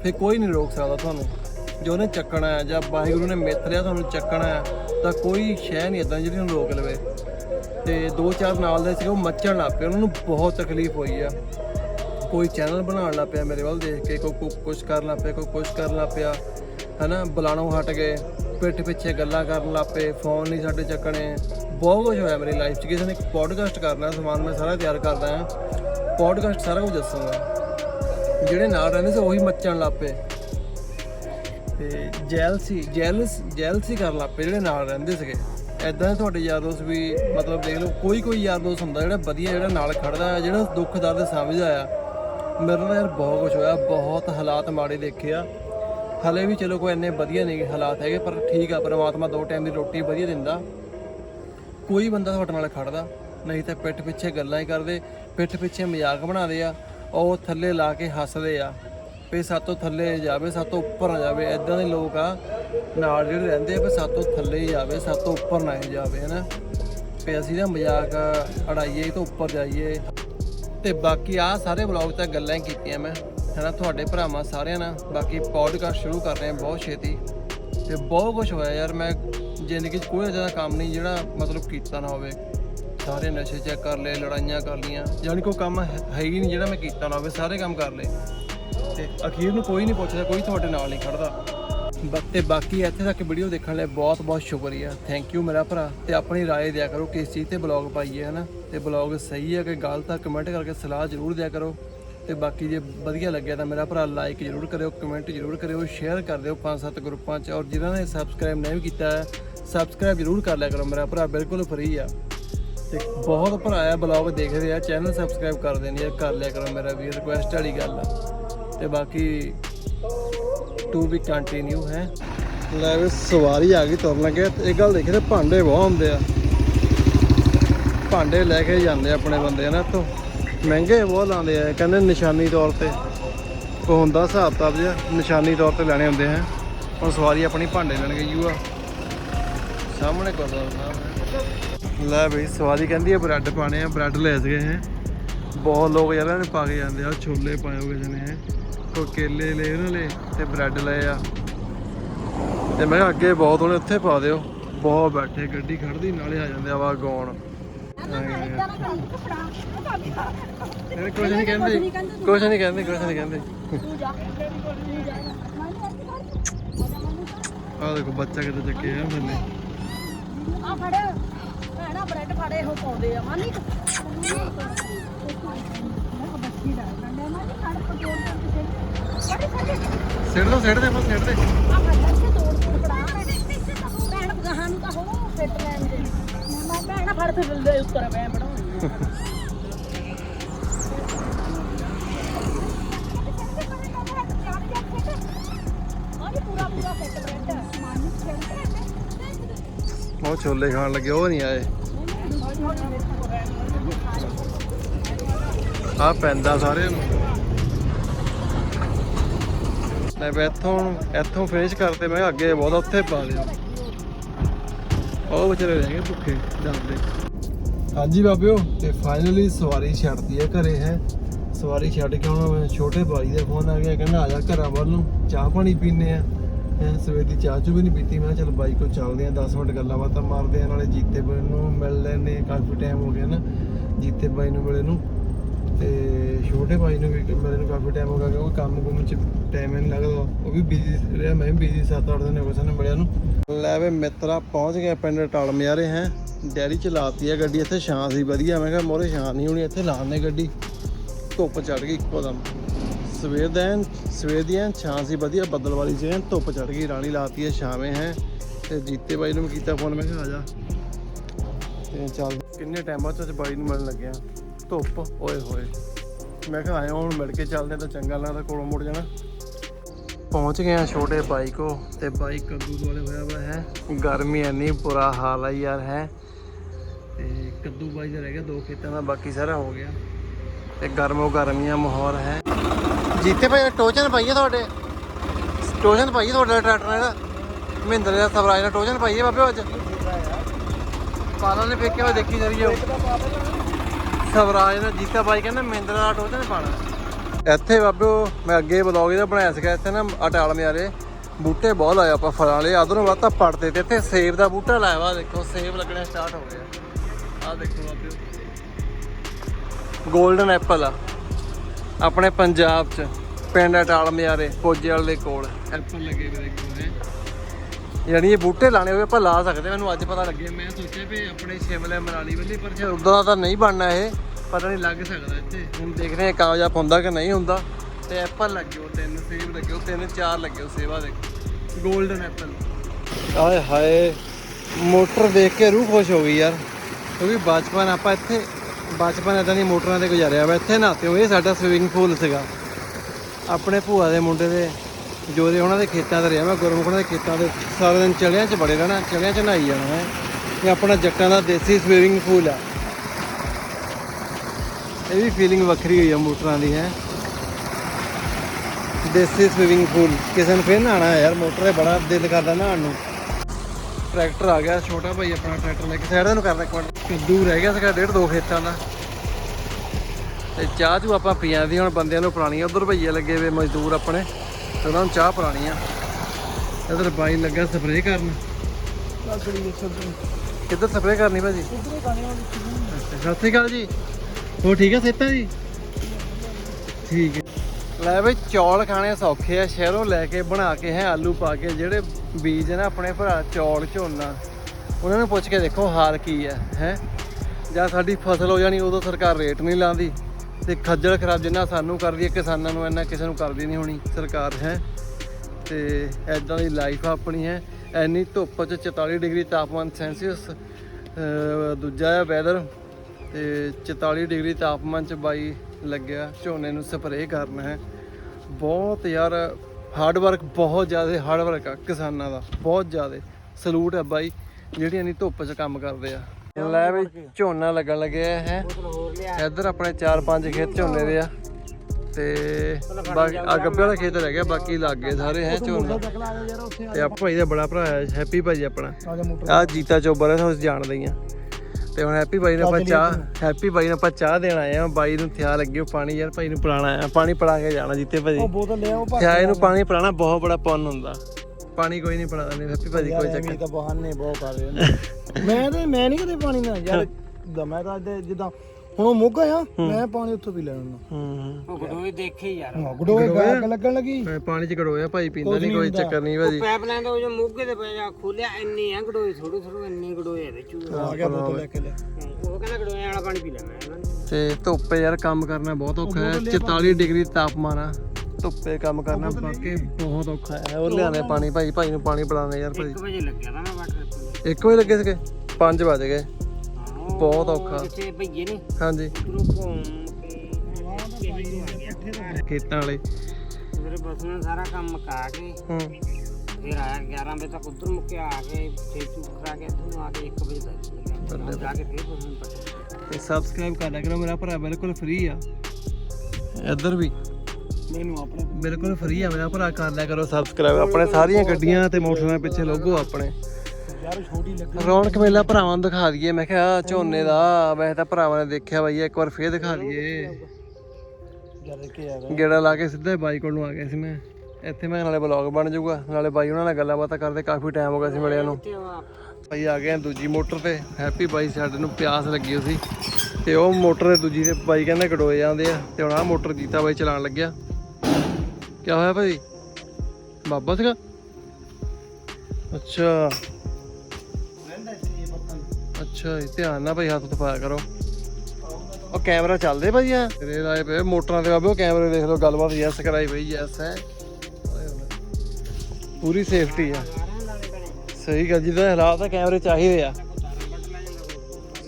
ਫਿਰ ਕੋਈ ਨਹੀਂ ਰੋਕ ਸਕਦਾ ਤੁਹਾਨੂੰ। ਜੇ ਉਹਨੇ ਚੱਕਣਾ ਹੈ ਜਾਂ ਵਾਹਿਗੁਰੂ ਨੇ ਮਿੱਥ ਲਿਆ, ਤੁਹਾਨੂੰ ਚੱਕਣਾ ਹੈ ਤਾਂ ਕੋਈ ਸ਼ੈ ਨਹੀਂ ਇਦਾਂ ਜਿਹੜੀ ਉਹਨੂੰ ਰੋਕ ਲਵੇ। ਤੇ ਦੋ ਚਾਰ ਨਾਲ ਦੇ ਸੀ ਉਹ ਮੱਚਣ ਲੱਗ ਪਏ। ਉਹਨਾਂ ਨੂੰ ਬਹੁਤ ਤਕਲੀਫ ਹੋਈ ਆ। ਕੋਈ ਚੈਨਲ ਬਣਾਉਣ ਲੱਗ ਪਿਆ ਮੇਰੇ ਵੱਲ ਦੇਖ ਕੇ, ਕੋਈ ਕੁਝ ਕਰਨ ਲੱਗ ਪਿਆ, ਕੋਈ ਕੁਝ ਕਰਨ ਲੱਗ ਪਿਆ। ਹਨਾ, ਬੁਲਾਣੋਂ ਹਟ ਗਏ, ਪਿੱਠ ਪਿੱਛੇ ਗੱਲਾਂ ਕਰਨ ਲੱਗ ਪਏ ਫੋਨ ਨਹੀਂ ਸਾਡੇ ਚੱਕਣੇ। ਬਹੁਤ ਕੁਝ ਹੋਇਆ ਮੇਰੀ ਲਾਈਫ 'ਚ, ਕਿਸੇ ਨੇ ਇੱਕ ਪੋਡਕਾਸਟ ਕਰਨਾ, ਸਮਾਨ ਮੈਂ ਸਾਰਾ ਤਿਆਰ ਕਰਦਾ ਹਾਂ। ਪੋਡਕਾਸਟ ਸਾਰਾ ਕੁਝ ਦੱਸੂਗਾ। ਜਿਹੜੇ ਨਾਲ ਰਹਿੰਦੇ ਸੀ, ਉਹੀ ਮੱਚਣ ਲੱਗ ਪਏ। ਤੇ ਜੈਲਸੀ ਜੈਲਸ ਜੈਲਸੀ ਕਰਨ ਲੱਗ ਪਏ ਜਿਹੜੇ ਨਾਲ ਰਹਿੰਦੇ ਸੀਗੇ। ਐਦਾਂ ਦੇ ਤੁਹਾਡੇ ਯਾਰ ਦੋਸਤ ਵੀ, ਮਤਲਬ ਦੇਖ ਲਓ ਕੋਈ ਕੋਈ ਯਾਰ ਦੋਸਤ ਹੁੰਦਾ ਜਿਹੜਾ ਵਧੀਆ ਜਿਹੜਾ ਨਾਲ ਖੜਦਾ ਹੈ ਜਿਹੜਾ ਦੁੱਖ ਦਰਦ ਸਮਝਦਾ ਆ। ਮੇਰੇ ਨਾਲ ਯਾਰ ਬਹੁਤ ਕੁਝ ਹੋਇਆ, ਬਹੁਤ ਹਾਲਾਤ ਮਾੜੇ ਦੇਖੇ ਆ। ਹਲੇ ਵੀ ਚਲੋ ਕੋਈ ਇੰਨੇ ਵਧੀਆ ਨਹੀਂ ਹਾਲਾਤ ਹੈਗੇ, ਪਰ ਠੀਕ ਆ, ਪਰਮਾਤਮਾ ਦੋ ਟਾਈਮ ਦੀ ਰੋਟੀ ਵਧੀਆ ਦਿੰਦਾ। ਕੋਈ ਬੰਦਾ ਤੁਹਾਡੇ ਨਾਲ ਖੜਦਾ, ਨਹੀਂ ਤਾਂ ਪਿੱਠ ਪਿੱਛੇ ਗੱਲਾਂ ਹੀ ਕਰਦੇ, ਪਿੱਠ ਪਿੱਛੇ ਮਜ਼ਾਕ ਬਣਾਦੇ ਆ, ਉਹ ਥੱਲੇ ਲਾ ਕੇ ਹੱਸਦੇ ਆ। ਵੀ ਸਾਤੋਂ ਥੱਲੇ ਜਾਵੇ, ਸਾਤੋਂ ਉੱਪਰ ਨਾ ਜਾਵੇ ਐਦਾਂ ਦੇ ਲੋਕ ਆ, ਨਾਲ ਜਿਹੜੇ ਰਹਿੰਦੇ ਆ, ਵੀ ਸਾਤੋਂ ਥੱਲੇ ਹੀ ਜਾਵੇ, ਸਾਤੋਂ ਉੱਪਰ ਨਾ ਹੀ ਜਾਵੇ, ਹਨਾ। ਵੀ ਅਸੀਂ ਤਾਂ ਮਜ਼ਾਕ ਅੜਾਈਏ ਤੋਂ ਉੱਪਰ ਜਾਈਏ। ਤੇ ਬਾਕੀ ਆ ਸਾਰੇ ਵਲੌਗ ਤਾਂ ਗੱਲਾਂ ਹੀ ਕੀਤੀਆਂ ਮੈਂ। ਹਨਾ ਤੁਹਾਡੇ ਭਰਾਵਾਂ ਸਾਰਿਆਂ ਨਾਲ। ਬਾਕੀ ਪੌਡਕਾਸਟ ਸ਼ੁਰੂ ਕਰ ਰਹੇ ਹਾਂ, ਬਹੁਤ ਛੇਤੀ। ਤੇ ਬਹੁਤ ਕੁਝ ਹੋਇਆ ਯਾਰ, ਮੈਂ ਜ਼ਿੰਦਗੀ 'ਚ ਕੋਈ ਅਜਿਹਾ ਕੰਮ ਨਹੀਂ ਜਿਹੜਾ ਮਤਲਬ ਕੀਤਾ ਨਾ ਹੋਵੇ। ਸਾਰੇ ਨਸ਼ੇ ਚੈੱਕ ਕਰ ਲਏ, ਲੜਾਈਆਂ ਕਰ ਲੀਆਂ ਯਾਨੀ ਕੋਈ ਕੰਮ ਹੈ ਹੈ ਹੀ ਨਹੀਂ ਜਿਹੜਾ ਮੈਂ ਕੀਤਾ ਨਾ ਹੋਵੇ, ਸਾਰੇ ਕੰਮ ਕਰ ਲਏ। ਤੇ ਅਖੀਰ ਨੂੰ ਕੋਈ ਨਹੀਂ ਪੁੱਛਦਾ, ਕੋਈ ਤੁਹਾਡੇ ਨਾਲ ਨਹੀਂ ਖੜਦਾ। ਬ- ਤੇ ਬਾਕੀ ਇੱਥੇ ਤੱਕ ਵੀਡੀਓ ਦੇਖਣ ਲਈ ਬਹੁਤ ਬਹੁਤ ਸ਼ੁਕਰੀਆ ਥੈਂਕ ਯੂ ਮੇਰਾ ਭਰਾ ਤੇ ਆਪਣੀ رائے ਦਿਆ ਕਰੋ ਕਿਸ ਚੀਜ਼ ਤੇ ਬਲੌਗ ਪਾਈਏ ਹਨਾ ਤੇ ਬਲੌਗ ਸਹੀ ਹੈ ਕਿ ਗਲਤ ਆ ਕਮੈਂਟ ਕਰਕੇ ਸਲਾਹ ਜ਼ਰੂਰ ਦਿਆ ਕਰੋ ਤੇ ਬਾਕੀ ਜੇ ਵਧੀਆ ਲੱਗਿਆ ਤਾਂ ਮੇਰਾ ਭਰਾ ਲਾਈਕ ਜ਼ਰੂਰ ਕਰਿਓ ਕਮੈਂਟ ਜ਼ਰੂਰ ਕਰਿਓ ਸ਼ੇਅਰ ਕਰ ਦਿਓ ਪੰਜ ਸੱਤ ਗਰੁੱਪਾਂ 'ਚ ਔਰ ਜਿਨ੍ਹਾਂ ਨੇ ਸਬਸਕ੍ਰਾਈਬ ਨਹੀਂ ਕੀਤਾ ਹੈ ਸਬਸਕ੍ਰਾਈਬ ਜ਼ਰੂਰ ਕਰ ਲਿਆ ਕਰੋ ਮੇਰਾ ਭਰਾ ਬਿਲਕੁਲ ਫ੍ਰੀ ਆ ਤੇ ਬਹੁਤ ਭਰਾ ਆ ਬਲੌਗ ਦੇਖਦੇ ਆ ਚੈਨਲ ਸਬਸਕ੍ਰਾਈਬ ਕਰ ਦੇਣੀ ਆ ਕਰ ਲਿਆ ਕਰੋ ਮੇਰਾ ਵੀ ਰਿਕੁਐਸਟ ਵਾਲੀ ਗੱਲ ਆ ਤੇ ਬਾਕੀ ਟੂ ਵੀ ਕੰਟੀਨਿਊ ਹੈ। ਲੈ ਵੀ ਸਵਾਰੀ ਆ ਗਈ ਤੁਰਨ ਲੱਗੇ। ਤੇ ਇਹ ਗੱਲ ਦੇਖੀ ਤੇ ਭਾਂਡੇ ਬਹੁਤ ਹੁੰਦੇ ਆ। ਭਾਂਡੇ ਲੈ ਕੇ ਜਾਂਦੇ ਆ ਆਪਣੇ ਬੰਦੇ ਨਾ ਇੱਥੋਂ। ਮਹਿੰਗੇ ਬਹੁਤ ਲਾਉਂਦੇ ਆ। ਕਹਿੰਦੇ ਨਿਸ਼ਾਨੀ ਤੌਰ ਤੇ ਕੋ ਹੁੰਦਾ ਹਿਸਾਬ ਤਾਬ ਜਿਹਾ, ਨਿਸ਼ਾਨੀ ਤੌਰ ਤੇ ਲੈਣੇ ਹੁੰਦੇ ਹੈ ਹੁਣ ਸਵਾਰੀ ਆਪਣੀ ਭਾਂਡੇ ਲੈਣ ਗਈ ਯੂ ਸਾਹਮਣੇ ਗੁਰਦੁਆਰਾ ਲੈ ਬਈ ਸਵਾਰੀ ਕਹਿੰਦੀ ਹੈ ਬ੍ਰੈਡ ਪਾਣੇ ਆ, ਬ੍ਰੈਡ ਲੈ ਸਕੇ ਹੈ ਬਹੁਤ ਲੋਕ ਯਾਰ ਇਹਨੇ ਪਾ ਕੇ ਜਾਂਦੇ ਆ, ਛੋਲੇ ਪਾਏ ਹੋਏ ਜਨੇ ਹੈ ਕੋਈ ਕੇਲੇ ਲੈ ਉਹਨਾਂ ਲੈ ਤੇ ਬ੍ਰੈਡ ਲਏ ਆ। ਤੇ ਮੈਂ ਕਿਹਾ ਅੱਗੇ ਬਹੁਤ ਹੋਣੇ ਉੱਥੇ ਪਾ ਦਿਓ। ਬਹੁਤ ਬੈਠੇ ਗੱਡੀ ਖੜਦੀ ਨਾਲੇ ਆ ਜਾਂਦੇ ਆ ਵਾ ਗਾਉਣ। ਇਹ ਕੁਝ ਨਹੀਂ ਕਹਿੰਦੇ ਕੁਝ ਨਹੀਂ ਕਹਿੰਦੇ ਕੁਝ ਨਹੀਂ ਕਹਿੰਦੇ ਆਹ ਦੇਖੋ ਬੱਚਾ ਕਿਤੇ ਚੱਕੇ ਆ ਥੱਲੇ
ਆ ਫੜ। ਭੈਣਾ ਬ੍ਰੈਡ ਫੜੇ ਉਹ ਪਾਉਂਦੇ ਆ। ਮਾਨੀ। ਬੱਚੀ ਦਾ।
ਸਿੱਟ ਦੋ ਸਿੱਟ ਦੇ, ਬਸ ਸਿੱਟ ਦੇ।
ਫੜ ਤੇ ਦੇ ਉੱਤਰ ਮੈਂ ਬਣਾਉਣੀ
ਉਹ ਛੋਲੇ ਖਾਣ ਲੱਗੇ, ਉਹ ਨਹੀਂ ਆਏ। ਆ ਪੈਂਦਾ ਸਾਰਿਆਂ ਨੂੰ। ਲੈ ਇੱਥੋਂ ਇੱਥੋਂ ਫਿਨਿਸ਼ ਕਰਤੇ ਮੈਂ ਕਿਹਾ ਅੱਗੇ ਬਹੁਤ ਉੱਥੇ ਪਾ ਲਿਓ। ਉਹ ਵਿਚਾਰੇ ਰਹਿ ਗਏ ਭੁੱਖੇ, ਜਾਂਦੇ। ਹਾਂਜੀ ਬਾਬਿਓ, ਤੇ ਫਾਈਨਲੀ ਸਵਾਰੀ ਛੱਡਦੀ ਹੈ, ਘਰੇ ਹੈ। ਸਵਾਰੀ ਛੱਡ ਕੇ ਹੁਣ ਛੋਟੇ ਭਾਈ ਦਾ ਫੋਨ ਆ ਗਿਆ ਕਹਿੰਦਾ ਆ ਜਾ ਘਰਾਂ ਵੱਲ ਨੂੰ, ਚਾਹ ਪਾਣੀ ਪੀਨੇ ਆ। ਸਵੇਰ ਦੀ ਚਾਹ ਚੂ ਵੀ ਨਹੀਂ ਪੀਤੀ, ਮੈਂ ਕਿਹਾ ਚੱਲ ਬਾਈ ਕੋਲ ਚੱਲਦੇ ਆ 10 ਮਿੰਟ ਗੱਲਾਂ ਬਾਤਾਂ ਮਾਰਦੇ ਆ, ਨਾਲੇ ਜੀਤੇ ਬਾਈ ਨੂੰ ਮਿਲ ਲੈਨੇ ਕਾਫੀ ਟਾਈਮ ਹੋ ਗਿਆ ਨਾ, ਜੀਤੇ ਬਾਈ ਨੂੰ ਮਿਲੇ ਨੂੰ। ਤੇ ਛੋਟੇ ਭਾਈ ਨੂੰ ਵੀ ਮਿਲੇ ਨੂੰ ਕਾਫੀ ਟਾਈਮ ਹੋ ਗਿਆ, ਕਿਉਂਕਿ ਕੰਮ ਕੁਮ ਚ ਟਾਈਮ ਨਹੀਂ ਲੱਗਦਾ। ਉਹ ਵੀ ਬਿਜ਼ੀ ਰਿਹਾ, ਮੈਂ ਵੀ ਬਿਜ਼ੀ 7-8 ਦਿਨ ਹੋ ਗਏ ਸਾਨੂੰ ਮਿਲਿਆ ਨੂੰ। ਲੈ ਵੇ ਮਿੱਤਰਾ, ਪਹੁੰਚ ਗਏ ਪਿੰਡ ਟਾਲ ਮਿਆਰੇ ਹੈ। ਡੈਰੀ ਚਲਾਤੀ ਆ ਗੱਡੀ, ਇੱਥੇ ਛਾਂ ਸੀ, ਵਧੀਆ। ਮੈਂ ਕਿਹਾ, ਮੋਰੇ ਛਾਂ ਨਹੀਂ ਹੋਣੀ, ਇੱਥੇ ਲਾਣੇ ਗੱਡੀ। ਧੁੱਪ ਚੜ ਗਈ ਇੱਕੋ ਦਮ। ਸਵੇਰ ਦਾ ਸਵੇਰ ਦੀ ਐਨ ਛਾਂ ਸੀ, ਵਧੀਆ, ਬੱਦਲ ਵਾਲੀ ਸੀ ਧੁੱਪ ਚੜ ਗਈ, ਰਾਣੀ ਲਾਤੀ ਹੈ ਛਾਵੇਂ, ਹੈ। ਤੇ ਜੀਤੇ ਬਾਈ ਨੂੰ ਕੀਤਾ ਫੋਨ, ਮੈਂ ਕਿਹਾ, ਆ ਜਾ। ਤੇ ਚੱਲ। ਕਿੰਨੇ ਟਾਈਮ ਬਾਅਦ ਅੱਜ ਬਾਈ ਨੂੰ ਮਿਲਣ ਲੱਗਿਆ? ਧੁੱਪ, ਓਏ ਹੋਏ। ਮੈਂ ਕਿਹਾ, ਆਏ ਹੁਣ, ਮਿਲ ਕੇ ਚੱਲਦੇ ਤਾਂ ਚੰਗਾ ਲੱਗਦਾ, ਕੋਲੋਂ ਮੁੜ ਜਾਣਾ। ਪਹੁੰਚ ਗਏ ਆ ਛੋਟੇ ਬਾਈ ਕੋ ਤੇ ਬਾਈ ਕੱਦੂ ਵਾਲੇ ਹੋਇਆ ਵਾ ਹੈ। ਗਰਮੀ ਐਨੀ ਬੁਰਾ ਹਾਲ ਆ ਯਾਰ, ਹੈ। ਤੇ ਕੱਦੂ ਬਾਈ ਦਾ ਰਹਿ ਗਿਆ ਦੋ ਖੇਤਾਂ ਦਾ, ਬਾਕੀ ਸਾਰਾ ਹੋ ਗਿਆ। ਤੇ ਗਰਮੋ ਗਰਮੀਆਂ ਮਾਹੌਲ, ਹੈ। ਜੀਤੇ ਭਾਈ, ਟੋਚਨ ਪਾਈਏ ਤੁਹਾਡੇ? ਟੋਜਨ ਪਾਈਏ ਤੁਹਾਡੇ ਟਰੈਕਟਰ ਨਾਲ? ਮਹਿੰਦਰ ਦਾ ਸਵਰਾਜ ਦਾ ਟੋਚਨ ਪਾਈਏ ਬਾਬੇ ਅੱਜ? ਪਾਲਾ ਨੇ ਫੇਕਿਆ ਹੋਇਆ, ਦੇਖੀ ਜਰੀ ਜਾਓ ਸਵਰਾਜ ਨਾਲ ਜੀਤਾ ਬਾਈ ਕਹਿੰਦਾ ਮਹਿੰਦਰ ਦਾ ਟੋਚਨ ਪਾਣਾ ਇੱਥੇ ਬਾਬੇ ਮੈਂ ਅੱਗੇ ਬਲੌਗ ਇਹਦਾ ਬਣਾਇਆ ਸੀਗਾ ਇੱਥੇ ਨਾ ਅਟਾਲ ਮਿਆਰੇ ਬੂਟੇ ਬਹੁਤ ਲਾਏ ਆਪਾਂ ਫਲਾਂ ਵਾਲੇ ਆਧਰੋਂ ਵੱਧ ਤਾਂ ਪੜਦੇ ਤੇ ਇੱਥੇ ਸੇਬ ਦਾ ਬੂਟਾ ਲਾਇਆ ਵਾ ਦੇਖੋ ਸੇਬ ਲੱਗਣੇ ਸਟਾਰਟ ਹੋ ਗਏ ਆ ਆਹ ਦੇਖੋ ਬਾਬੇ 골ਡਨ ਐਪਲ ਆ ਆਪਣੇ ਪੰਜਾਬ ਚ ਪਿੰਡ ਅਟਾਲ ਮਿਆਰੇ ਪੋਜੇਵਾਲ ਦੇ ਕੋਲ। ਐਪਲ ਲੱਗੇ ਹੋਏ ਦੇਖੋ ਹੈ ਯਾਨੀ ਇਹ ਬੂਟੇ ਲਾਣੇ ਹੋਏ ਆਪਾਂ ਲਾ ਸਕਦੇ ਮੈਨੂੰ ਅੱਜ ਪਤਾ ਲੱਗਿਆ। ਮੈਂ ਸੋਚਿਆ ਵੀ ਆਪਣੇ ਸ਼ਿਮਲੇ ਮਨਾਲੀ ਵੱਲੇ ਪਰ ਜੇ ਉਦਾਂ ਦਾ ਤਾਂ ਨਹੀਂ ਬਣਨਾ ਇਹ। ਪਤਾ ਨਹੀਂ ਲੱਗ ਸਕਦਾ ਇੱਥੇ। ਹੁਣ ਦੇਖਦੇ ਹਾਂ ਕਾਮਯਾਬ ਹੁੰਦਾ ਕਿ ਨਹੀਂ ਹੁੰਦਾ। ਤੇ ਐਪਲ ਲੱਗੇ ਉਹ ਤਿੰਨ ਸੇਬ ਲੱਗੇ ਉਹ ਤਿੰਨ ਚਾਰ ਲੱਗੇ ਉਹ ਸੇਵਾ ਦੇ। 골ਡਨ ਐਪਲ ਆਏ ਹਾਏ ਮੋਟਰ ਦੇਖ ਕੇ ਰੂਹ ਖੁਸ਼ ਹੋ ਗਈ ਯਾਰ। ਕਿਉਂਕਿ ਬਚਪਨ ਆਪਾਂ ਇੱਥੇ ਬਚਪਨ ਇਦਾਂ ਦੀ ਮੋਟਰਾਂ ਤੇ ਗੁਜ਼ਾਰਿਆ ਵਾ ਇੱਥੇ ਨਹਾਤੇ ਹੋਏ ਇਹ ਸਾਡਾ ਸਵਿਮਿੰਗ ਪੂਲ ਸੀਗਾ। ਆਪਣੇ ਭੂਆ ਦੇ ਮੁੰਡੇ ਦੇ ਜੋਰੇ ਉਹਨਾਂ ਦੇ ਖੇਤਾਂ ਤੇ ਰਿਹਾ ਮੈਂ ਗੁਰਮੁਖ ਦੇ ਖੇਤਾਂ ਦੇ ਸਾਰਾ ਦਿਨ ਚਲਿਆਂ 'ਚ ਬੜੇ ਰਹਿਣਾ ਚਲਿਆਂ 'ਚ ਨਹਾਈ ਜਾਣਾ ਹੈ ਇਹ ਆਪਣਾ ਜੱਟਾਂ ਦਾ ਦੇਸੀ ਸਵਿਮਿੰਗ ਪੂਲ ਆ। ਇਹ ਵੀ ਫੀਲਿੰਗ ਵੱਖਰੀ ਹੋਈ ਆ ਮੋਟਰਾਂ ਦੀ ਹੈ। ਦੇਸੀ ਸਵਿਮਿੰਗ ਪੂਲ ਕਿਸੇ ਨੂੰ ਫੇਰ ਨਹਾਣਾ ਯਾਰ ਮੋਟਰ ਤੇ ਬੜਾ ਦਿਲ ਕਰਦਾ ਨਹਾਉਣ ਨੂੰ। ਟਰੈਕਟਰ ਆ ਗਿਆ ਛੋਟਾ ਭਾਈ ਆਪਣਾ ਟਰੈਕਟਰ ਲੈ ਕੇ ਸਾਈਡ ਨੂੰ ਕਰਦਾ ਇੱਕ ਮਿੰਟ ਕੱਦੂ ਰਹਿ ਗਿਆ ਸੀਗਾ ਡੇਢ ਦੋ ਖੇਤਾਂ ਦਾ। ਤੇ ਚਾਹ ਚੂ ਆਪਾਂ ਪੀਆਂ ਦੀ ਹੁਣ ਬੰਦਿਆਂ ਨੂੰ ਪੁਰਾਣੀ ਉਧਰ ਭਈਏ ਲੱਗੇ ਵੇ ਮਜ਼ਦੂਰ ਆਪਣੇ ਤੇ ਉਹਨਾਂ ਨੂੰ ਚਾਹ ਪੁਰਾਣੀ ਆ। ਇਧਰ ਬਾਈ ਲੱਗਾ ਸਪਰੇਅ ਕਰਨ। ਕਿੱਧਰ ਸਪਰੇਅ ਕਰਨੀ ਭਾਜੀ? ਸਤਿ ਸ਼੍ਰੀ ਅਕਾਲ ਜੀ। ਹੋ ਠੀਕ ਹੈ ਸੇਤਾ ਜੀ? ਠੀਕ ਹੈ ਲੈ ਬਈ, ਚੌਲ ਖਾਣੇ ਸੌਖੇ ਆ, ਸ਼ਹਿਰੋਂ ਲੈ ਕੇ ਬਣਾ ਕੇ ਹੈ ਆਲੂ ਪਾ ਕੇ, ਜਿਹੜੇ ਬੀਜ ਨੇ ਆਪਣੇ ਭਰਾ ਚੌਲ ਝੋਨਾ। ਉਹਨਾਂ ਨੂੰ ਪੁੱਛ ਕੇ ਦੇਖੋ ਹਾਲ ਕੀ ਹੈ ਹੈ? ਜਾਂ ਸਾਡੀ ਫਸਲ ਹੋ ਜਾਣੀ, ਉਦੋਂ ਸਰਕਾਰ ਰੇਟ ਨਹੀਂ ਲਾਉਂਦੀ ਤੇ ਖੱਜਲ ਖਰਾਬ ਜਿੰਨਾ ਸਾਨੂੰ ਕਰਦੀ ਹੈ ਕਿਸਾਨਾਂ ਨੂੰ ਇੰਨਾ ਕਿਸੇ ਨੂੰ ਕਰਦੀ ਨਹੀਂ ਹੋਣੀ ਸਰਕਾਰ, ਹੈ? ਤੇ ਐਦਾਂ ਦੀ ਲਾਈਫ ਆਪਣੀ, ਹੈ? ਐਨੀ ਧੁੱਪ ਚ 44 ਡਿਗਰੀ ਤਾਪਮਾਨ ਸੈਲਸੀਅਸ ਦੂਜਾ ਹੈ ਵੈਦਰ ਤੇ 44 ਡਿਗਰੀ ਤਾਪਮਾਨ ਚ ਬਾਈ ਲੱਗਿਆ, ਝੋਨੇ ਨੂੰ ਸਪਰੇਅ ਕਰਨਾ ਹੈ। ਬਹੁਤ ਯਾਰ ਹਾਰਡ ਵਰਕ ਬਹੁਤ ਜ਼ਿਆਦਾ ਹਾਰਡ ਵਰਕ ਆ ਕਿਸਾਨਾਂ ਦਾ, ਬਹੁਤ ਜ਼ਿਆਦਾ। ਸਲੂਟ ਹੈ ਬਾਈ, ਜਿਹੜੀਆਂ ਨਹੀਂ ਧੁੱਪ 'ਚ ਕੰਮ ਕਰਦੇ ਆ। ਲੈ ਵੀ ਝੋਨਾ ਲੱਗਣ ਲੱਗਿਆ ਹੈ। ਇੱਧਰ ਆਪਣੇ 4-5 ਖੇਤ ਝੋਨੇ ਦੇ ਆ। ਤੇ ਬਾਕੀ ਆ ਗੱਬੇ ਵਾਲਾ ਖੇਤ ਰਹਿ ਗਿਆ, ਬਾਕੀ ਲੱਗ ਗਏ ਸਾਰੇ ਹੈ ਝੋਨਾ। ਤੇ ਆ ਭਾਈ ਦਾ ਬੜਾ ਭਰਾ ਹੈ, ਹੈਪੀ ਭਾਈ ਆਪਣਾ। ਆ ਜੀਤਾ ਚੋਬਰ ਹੈ ਤੁਸੀਂ ਜਾਣਦੇ ਹੀ ਆ। ਤੇ ਹੁਣ ਹੈਪੀ ਬਾਈ ਨੂੰ ਆਪਾਂ ਚਾਹ ਹੈਪੀ ਬਾਈ ਨੂੰ ਆਪਾਂ ਚਾਹ ਦੇਣ ਆਏ ਆ ਬਾਈ ਨੂੰ ਥਿਆ ਲੱਗੀ ਉਹ ਪਾਣੀ ਯਾਰ ਭਾਈ ਨੂੰ ਪਿਲਾਣਾ ਆ ਪਾਣੀ ਪਿਲਾ ਕੇ ਜਾਣਾ ਜੀਤੇ ਭਾਜੀ।
ਬੋਤਲ ਲੈ ਆਓ
ਥਿਆਏ ਨੂੰ ਪਾਣੀ ਪਿਲਾਣਾ ਬਹੁਤ ਬੜਾ ਪੁੰਨ ਹੁੰਦਾ। ਪਾਣੀ ਕੋਈ ਨਹੀਂ ਪਿਲਾਉਂਦਾ ਨਹੀਂ ਹੈਪੀ ਭਾਜੀ ਕੋਈ ਚੱਕਰ
ਤਾਂ ਬਹਾਨੇ ਬਹੁਤ ਕਰ ਰਹੇ ਨੇ। ਮੈਂ ਤੇ ਮੈਂ ਨਹੀਂ ਕਦੇ ਪਾਣੀ ਨਾ ਯਾਰ ਮੈਂ ਤਾਂ ਜਿੱਦਾਂ ਹੁਣ ਉਹ ਮੁੱਕ ਆ ਮੈਂ ਪਾਣੀ ਉੱਥੋਂ ਪੀ ਲੈਣਾ
ਹੂੰ
ਗਡੋਏ ਦੇਖੇ ਯਾਰ।
ਹਾਂ ਗਡੋਏ ਗਾਕ ਲੱਗਣ ਲੱਗੀ।
ਮੈਂ ਪਾਣੀ ਚ ਗੜੋਇਆ ਭਾਈ ਪੀਂਦਾ ਨਹੀਂ ਕੋਈ ਚੱਕਰ ਨਹੀਂ ਭਾਜੀ।
ਦਾ ਉਹ ਜੋ ਮੁੱਗੇ ਦੇ ਪਿਆ ਖੋਲਿਆ ਇੰਨੇ ਆ ਗਡੋਏ ਥੋੜੇ ਥੋੜੇ ਇੰਨੇ ਗਡੋਏ ਵਿੱਚ।
ਆ ਗਿਆ ਬੋਤਲ ਲੈ ਕੇ ਲੈ।
ਉਹ ਕਹਿੰਦਾ ਗਡੋਏ ਵਾਲਾ ਪਾਣੀ ਪੀ ਲੈਣਾ
ਤੇ ਧੁੱਪੇ ਯਾਰ ਕੰਮ ਕਰਨਾ ਬਹੁਤ ਔਖਾ ਹੈ 44 ਡਿਗਰੀ ਤਾਪਮਾਨ ਆ। ਧੁੱਪੇ ਕੰਮ ਕਰਨਾ ਬਾਕੀ ਬਹੁਤ ਔਖਾ ਹੈ ਉਹ ਲਿਆਣੇ ਪਾਣੀ ਭਾਈ ਭਾਈ ਨੂੰ ਪਾਣੀ ਪਿਲਾਣੇ ਯਾਰ ਭਾਈ।
1 ਵਜੇ ਲੱਗਿਆ ਤਾਂ ਮੈਂ ਵਾਟਰ ਪੀਣ।
1 ਵਜੇ ਲੱਗੇ ਸੀਗੇ 5 ਵਜ ਗਏ। ਬਹੁਤ ਔਖਾ।
ਜਿੱਥੇ ਭਈਏ ਨੇ
ਹਾਂਜੀ।
ਉਧਰੋਂ ਘੁੰਮ ਕੇ ਇਹੀ ਆ ਗਿਆ
ਖੇਤਾਂ ਵਾਲੇ।
ਮੇਰੇ ਬਸ ਨੇ ਸਾਰਾ ਕੰਮ ਮੁਕਾ ਕੇ
ਹੂੰ।
ਫਿਰ ਆਇਆ 11 ਵਜੇ ਤੱਕ ਉਧਰ ਮੁੱਕਿਆ ਆ ਕੇ ਫੇਰ ਚੁੱਕ ਕਰਾ ਕੇ ਇੱਥੋਂ ਆ ਕੇ 1 ਵਜੇ ਤੱਕ ਜਾ ਕੇ ਫੇਰ ਬਸ ਨੂੰ ਪੱਟਿਆ
ਤੇ ਸਬਸਕ੍ਰਾਈਬ ਕਰ ਲਿਆ ਕਰੋ ਮੇਰਾ ਭਰਾ ਬਿਲਕੁਲ ਫ੍ਰੀ ਆ। ਇੱਧਰ ਵੀ।
ਮੈਨੂੰ ਆਪਣੇ
ਬਿਲਕੁਲ ਫ੍ਰੀ ਆ ਮੇਰਾ ਭਰਾ ਕਰ ਲਿਆ ਕਰੋ ਸਬਸਕ੍ਰਾਈਬ ਆਪਣੇ ਸਾਰੀਆਂ ਗੱਡੀਆਂ ਤੇ ਮੋਟਰਸਾਈਕਲ ਪਿੱਛੇ ਲੋਗੋ ਆਪਣੇ।
ਯਾਰ ਛੋਟੀ ਲੱਗੀ।
ਰੌਣਕ ਮੇਲਾ ਭਰਾਵਾਂ ਨੂੰ ਦਿਖਾ ਦਈਏ। ਮੈਂ ਕਿਹਾ ਝੋਨੇ ਦਾ ਵੈਸੇ ਤਾਂ ਭਰਾਵਾਂ ਨੇ ਦੇਖਿਆ ਬਾਈ ਇੱਕ ਵਾਰ ਫੇਰ ਦਿਖਾ
ਆ
ਗੇੜਾ ਲਾ ਕੇ ਸਿੱਧਾ ਬਾਈ ਕੋਲ ਨੂੰ ਆ ਗਿਆ ਸੀ ਮੈਂ। ਇੱਥੇ ਮੈਂ ਨਾਲੇ ਬਲੌਗ ਬਣ ਜਾਊਗਾ। ਨਾਲੇ ਬਾਈ ਉਹਨਾਂ ਨਾਲ ਗੱਲਾਂ ਬਾਤਾਂ ਕਰਦੇ ਕਾਫੀ ਟਾਈਮ ਹੋ ਗਿਆ ਸੀ ਮਿਲਿਆ ਨੂੰ। ਭਾਈ ਆ ਗਏ ਦੂਜੀ ਮੋਟਰ ਤੇ। ਹੈਪੀ ਬਾਈ ਸਾਡੇ ਨੂੰ ਪਿਆਸ ਲੱਗੀ ਸੀ। ਤੇ ਉਹ ਮੋਟਰ ਦੂਜੀ ਤੇ ਬਾਈ ਕਹਿੰਦਾ ਕਟੋਏ ਜਾਂਦੇ ਆ। ਤੇ ਹੁਣ ਆ ਮੋਟਰ ਜੀਤਾ ਬਾਈ ਚਲਾਉਣ ਲੱਗਿਆ। ਕੀ ਹੋਇਆ ਭਾਈ ਬਾਬਾ ਸੀਗਾ? ਅੱਛਾ। ਅੱਛਾ ਜੀ ਧਿਆਨ ਨਾਲ ਭਾਈ ਹੱਥ ਤੋਂ ਪਾਇਆ ਕਰੋ। ਉਹ ਕੈਮਰਾ ਚੱਲਦੇ ਭਾਈ ਆ। ਤੇਰੇ ਲਾਏ ਪਏ ਮੋਟਰਾਂ ਤੇ ਬਾਬੇ ਉਹ ਕੈਮਰੇ ਦੇਖ ਲਓ ਗੱਲਬਾਤ ਯੈਸ ਕਰਾਈ ਬਈ ਯੈਸ ਹੈ। ਪੂਰੀ ਸੇਫਟੀ ਆ। ਸਹੀ ਗੱਲ ਜਿਹਦਾ ਹਾਲਾਤ ਆ ਕੈਮਰੇ ਚਾਹੀਦੇ ਆ।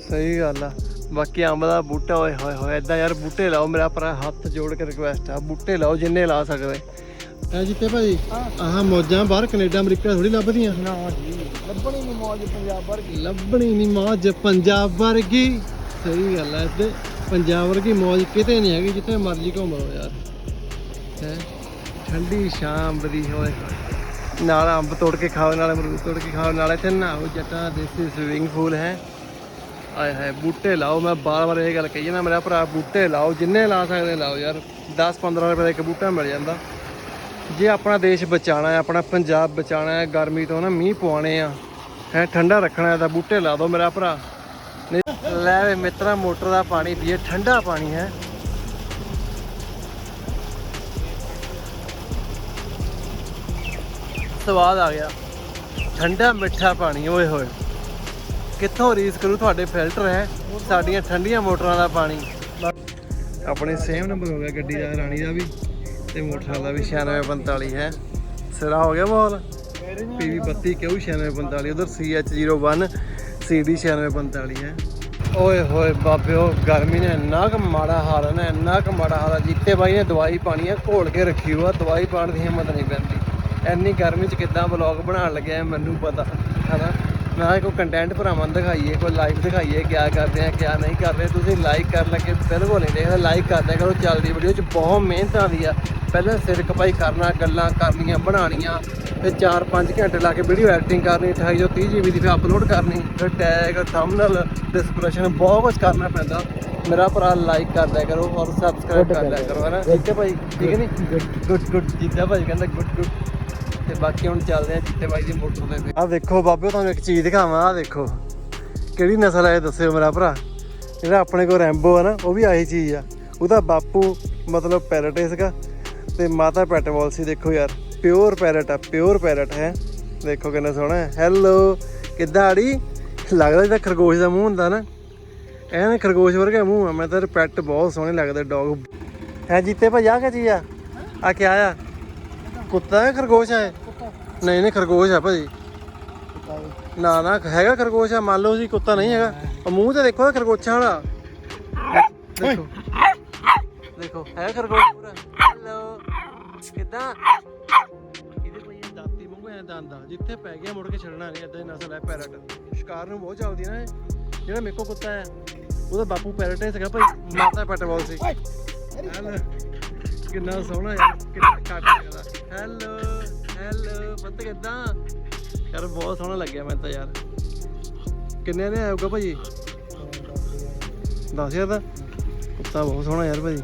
ਸਹੀ ਗੱਲ ਆ। ਬਾਕੀ ਅੰਬ ਦਾ ਬੂਟਾ ਓਏ ਹੋਏ ਹੋਏ ਇਦਾਂ ਯਾਰ ਬੂਟੇ ਲਾਓ ਮੇਰਾ ਭਰਾ ਹੱਥ ਜੋੜ ਕੇ ਰਿਕਵੈਸਟ ਆ। ਬੂਟੇ ਲਾਓ ਜਿੰਨੇ ਲਾ ਸਕਦੇ। ਐ ਜਿੱਤੇ ਭਾਈ ਆਹ ਮੌਜਾਂ ਬਾਹਰ ਕੈਨੇਡਾ ਅਮਰੀਕਾ ਥੋੜੀ ਲੱਭਦੀਆਂ।
ਨਾ ਜੀ। ਲੱਭਣੀ ਨਹੀਂ ਮੌਜ ਪੰਜਾਬ ਵਰਗੀ।
ਲੱਭਣੀ ਨਹੀਂ ਮੌਜ ਪੰਜਾਬ ਵਰਗੀ। ਸਹੀ ਗੱਲ ਹੈ ਇੱਥੇ। ਪੰਜਾਬ ਵਰਗੀ ਮੌਜ ਕਿਤੇ ਨਹੀਂ ਹੈਗੀ ਜਿੱਥੇ ਮਰਜ਼ੀ ਘੁੰਮ ਲਓ ਯਾਰ। ਹੈ? ਠੰਡੀ ਸ਼ਾਮ ਬਦੀ ਹੋਏ। ਨਾਲ ਅੰਬ ਤੋੜ ਕੇ ਖਾਓ, ਨਾਲ ਅਮਰੂਦ ਤੋੜ ਕੇ ਖਾਓ, ਨਾਲ ਇੱਥੇ ਨਹਾਓ, ਜੱਟਾਂ ਦੇਸੀ ਸਵਿਮਿੰਗ ਪੂਲ ਹੈ। ਆਏ ਹਾਏ, ਬੂਟੇ ਲਾਓ। ਮੈਂ ਬਾਰ-ਬਾਰ ਇਹ ਗੱਲ ਕਹੀ ਜਾਂਦਾ ਮੇਰਾ ਭਰਾ, ਬੂਟੇ ਲਾਓ। ਜਿੰਨੇ ਲਾ ਸਕਦੇ ਲਾਓ ਯਾਰ। 10-15 ਰੁਪਏ ਦਾ ਇੱਕ ਬੂਟਾ ਮਿਲ ਜਾਂਦਾ। ਜੇ ਆਪਣਾ ਦੇਸ਼ ਬਚਾਣਾ ਹੈ, ਆਪਣਾ ਪੰਜਾਬ ਬਚਾਣਾ ਹੈ, ਗਰਮੀ ਤੋਂ ਨਾ ਮੀਂਹ ਪਵਾਉਣੇ ਆ, ਹੈ, ਠੰਡਾ ਰੱਖਣਾ ਹੈ ਤਾਂ ਬੂਟੇ ਲਾ ਦਿਓ ਮੇਰਾ ਭਰਾ। ਲੈ ਵੇ ਮਿੱਤਰਾ, ਮੋਟਰ ਦਾ ਪਾਣੀ ਪੀਏ, ਠੰਡਾ ਪਾਣੀ ਹੈ। ਸਵਾਦ ਆ ਗਿਆ। ਠੰਡਾ ਮਿੱਠਾ ਪਾਣੀ, ਓਏ ਹੋਏ। ਕਿੱਥੋਂ ਰੀਸ ਕਰੂ ਤੁਹਾਡੇ ਫਿਲਟਰ, ਹੈ? ਸਾਡੀਆਂ ਠੰਡੀਆਂ ਮੋਟਰਾਂ ਦਾ ਪਾਣੀ। ਆਪਣੇ ਸੇਮ ਨੰਬਰ ਹੋ ਗਿਆ ਗੱਡੀ ਦਾ, ਰਾਣੀ ਦਾ ਵੀ। ਤੇ ਮੋਟਰਾਂ ਦਾ ਵੀ 9645 ਹੈ। ਸਿਰਾ ਹੋ ਗਿਆ ਮਾਹੌਲ। ਪੀਵੀ 32 ਕਿਉਂ 9645 ਉਧਰ CH01 CD 9645 ਹੈ। ਓਏ ਹੋਏ ਬਾਬਿਓ, ਗਰਮੀ ਨੇ ਇੰਨਾ ਕੁ ਮਾੜਾ ਹਾਲ ਹੈ ਨਾ, ਇੰਨਾ ਕੁ ਮਾੜਾ ਹਾਲ ਹੈ ਜੀਤੇ ਬਾਈ ਨੇ ਦਵਾਈ ਪਾਣੀ ਹੈ, ਘੋਲ ਕੇ ਰੱਖੀ ਹੋਆ ਦਵਾਈ ਪਾਣ ਦੀ ਹਿੰਮਤ ਨਹੀਂ ਪੈਂਦੀ। ਇੰਨੀ ਗਰਮੀ 'ਚ ਕਿੱਦਾਂ ਵਲੌਗ ਬਣਾਉਣ ਲੱਗਿਆ ਮੈਨੂੰ ਪਤਾ, ਹੈਨਾ? ਮੈਂ ਕੋਈ ਕੰਟੈਂਟ ਭਰਾਵਾਂ ਨੂੰ ਦਿਖਾਈਏ ਕੋਈ ਲਾਈਵ ਦਿਖਾਈਏ ਕਿਆ ਕਰਦੇ ਆ ਕਿਆ ਨਹੀਂ ਕਰਦੇ ਤੁਸੀਂ ਲਾਈਕ ਕਰਨ ਲੱਗੇ ਬਿਲਕੁਲ ਨਹੀਂ ਦੇਖਦੇ ਲਾਈਕ ਕਰਦੇ ਕਰੋ ਚੱਲਦੀ ਵੀਡੀਓ 'ਚ ਬਹੁਤ ਮਿਹਨਤ ਆਉਂਦੀ ਆ। ਪਹਿਲਾਂ ਸਿਰ ਕਪਾਈ ਕਰਨਾ ਗੱਲਾਂ ਕਰਨੀਆਂ ਬਣਾਉਣੀਆਂ ਫਿਰ 4-5 ਘੰਟੇ ਲਾ ਕੇ ਵੀਡੀਓ ਐਡੀਟਿੰਗ ਕਰਨੀ 28 ਤੋਂ 30 ਜੀਬੀ ਦੀ ਫਿਰ ਅਪਲੋਡ ਕਰਨੀ ਫਿਰ ਟੈਗ ਥੰਬਨੇਲ ਡਿਸਕ੍ਰਿਪਸ਼ਨ ਬਹੁਤ ਕੁਝ ਕਰਨਾ ਪੈਂਦਾ। ਮੇਰਾ ਭਰਾ ਲਾਈਕ ਕਰ ਦਿਆ ਕਰੋ ਔਰ ਸਬਸਕ੍ਰਾਈਬ ਕਰ ਦਿਆ ਕਰੋ ਹੈਨਾ ਠੀਕ ਹੈ ਭਾਈ? ਠੀਕ ਹੈ ਨਹੀਂ ਗੁੱਡ ਗੁੱਡ। ਜਿੱਦਾਂ ਭਾਈ ਕਹਿੰਦਾ ਗੁੱਡ ਗੁੱਡ। ਤੇ ਬਾਕੀ ਹੁਣ ਚੱਲਦੇ ਆ ਜਿੱਤੇ ਬਾਈ ਦੀ ਮੋਟਰ ਤੇ ਆ ਦੇਖੋ ਬਾਬੇ, ਤੁਹਾਨੂੰ ਇੱਕ ਚੀਜ਼ ਦਿਖਾਵਾਂ, ਆ ਦੇਖੋ। ਕਿਹੜੀ ਨਸਲ ਹੈ ਦੱਸਿਓ ਮੇਰਾ ਭਰਾ। ਜਿਹੜਾ ਆਪਣੇ ਕੋਲ ਰੈਂਬੋ ਆ ਨਾ, ਉਹ ਵੀ ਆਹੀ ਚੀਜ਼ ਆ। ਉਹਦਾ ਬਾਪੂ ਮਤਲਬ ਪੈਰਟ ਸੀਗਾ ਤੇ ਮਾਤਾ ਪੈਟਬੋਲ ਸੀ, ਦੇਖੋ ਯਾਰ। ਪਿਓਰ ਪੈਰਟ ਆ ਪਿਓਰ ਪੈਰਟ ਹੈ। ਦੇਖੋ ਕਿੰਨਾ ਸੋਹਣਾ ਹੈ। ਹੈਲੋ ਕਿੱਦਾਂ ਆੜੀ? ਲੱਗਦਾ ਜਿੱਦਾਂ ਖਰਗੋਸ਼ ਦਾ ਮੂੰਹ ਹੁੰਦਾ ਨਾ। ਐਨ ਖਰਗੋਸ਼ ਵਰਗਾ ਮੂੰਹ ਆ। ਮੈਂ ਤਾਂ ਪੈਟ ਬਹੁਤ ਸੋਹਣੇ ਲੱਗਦੇ ਡੌਗ ਹੈ ਜੀਤੇ ਭਾਈ ਆ ਕਿਆ ਚੀਜ਼ ਆ? ਆ ਕੀ ਆ? ਕੁੱਤਾ ਹੈ ਖਰਗੋਸ਼ ਹੈ? ਨਹੀਂ ਨਹੀਂ ਖਰਗੋਸ਼ ਆ ਭਾਜੀ। ਨਾ ਨਾ ਹੈਗਾ ਖਰਗੋਸ਼ ਆ ਮੰਨ ਲਓ ਜੀ ਕੁੱਤਾ ਨਹੀਂ ਹੈਗਾ। ਉਹ ਮੂੰਹ ਤੇ ਦੇਖੋ ਖਰਗੋਸ਼ਾਂ ਵਾਲਾ। ਦੇਖੋ। ਦੇਖੋ ਹੈ ਖਰਗੋਸ਼ ਪੂਰਾ। ਹੈਲੋ ਕਿੱਦਾਂ? ਇਹਦੇ ਕੋਈ ਇਹ ਦਾਤੀ ਵਾਂਗੂ ਐ ਦੰਦ ਆ। ਜਿੱਥੇ ਪੈ ਗਿਆ ਮੁੜ ਕੇ ਛੱਡਣਾ ਨਹੀਂ ਇਦਾਂ ਦੀ ਨਸਲ ਹੈ ਪੈਰਟ। ਸ਼ਿਕਾਰ ਨੂੰ ਬਹੁਤ ਚੱਲਦੀ ਨਾ ਇਹ। ਜਿਹੜਾ ਮੇਕੋ ਕੁੱਤਾ ਹੈ ਉਹਦਾ ਬਾਪੂ ਪੈਰਟ ਹੈ ਸੀਗਾ ਭਾਈ ਮਾਤਾ ਪੈਟਬੋਲ ਸੀ। ਕਿੰਨਾ ਸੋਹਣਾ ਯਾਰ ਕਿੰਨਾ ਕੱਟ ਹੈਲੋ ਹੈਲੋ ਪਤਾ ਕਿੱਦਾਂ? ਯਾਰ ਬਹੁਤ ਸੋਹਣਾ ਲੱਗਿਆ ਮੈਨੂੰ ਤਾਂ ਯਾਰ। ਕਿੰਨੇ ਨੇ ਆਊਗਾ ਭਾਜੀ? 10000 ਦਾ ਕੁੱਤਾ ਬਹੁਤ ਸੋਹਣਾ ਯਾਰ ਭਾਜੀ।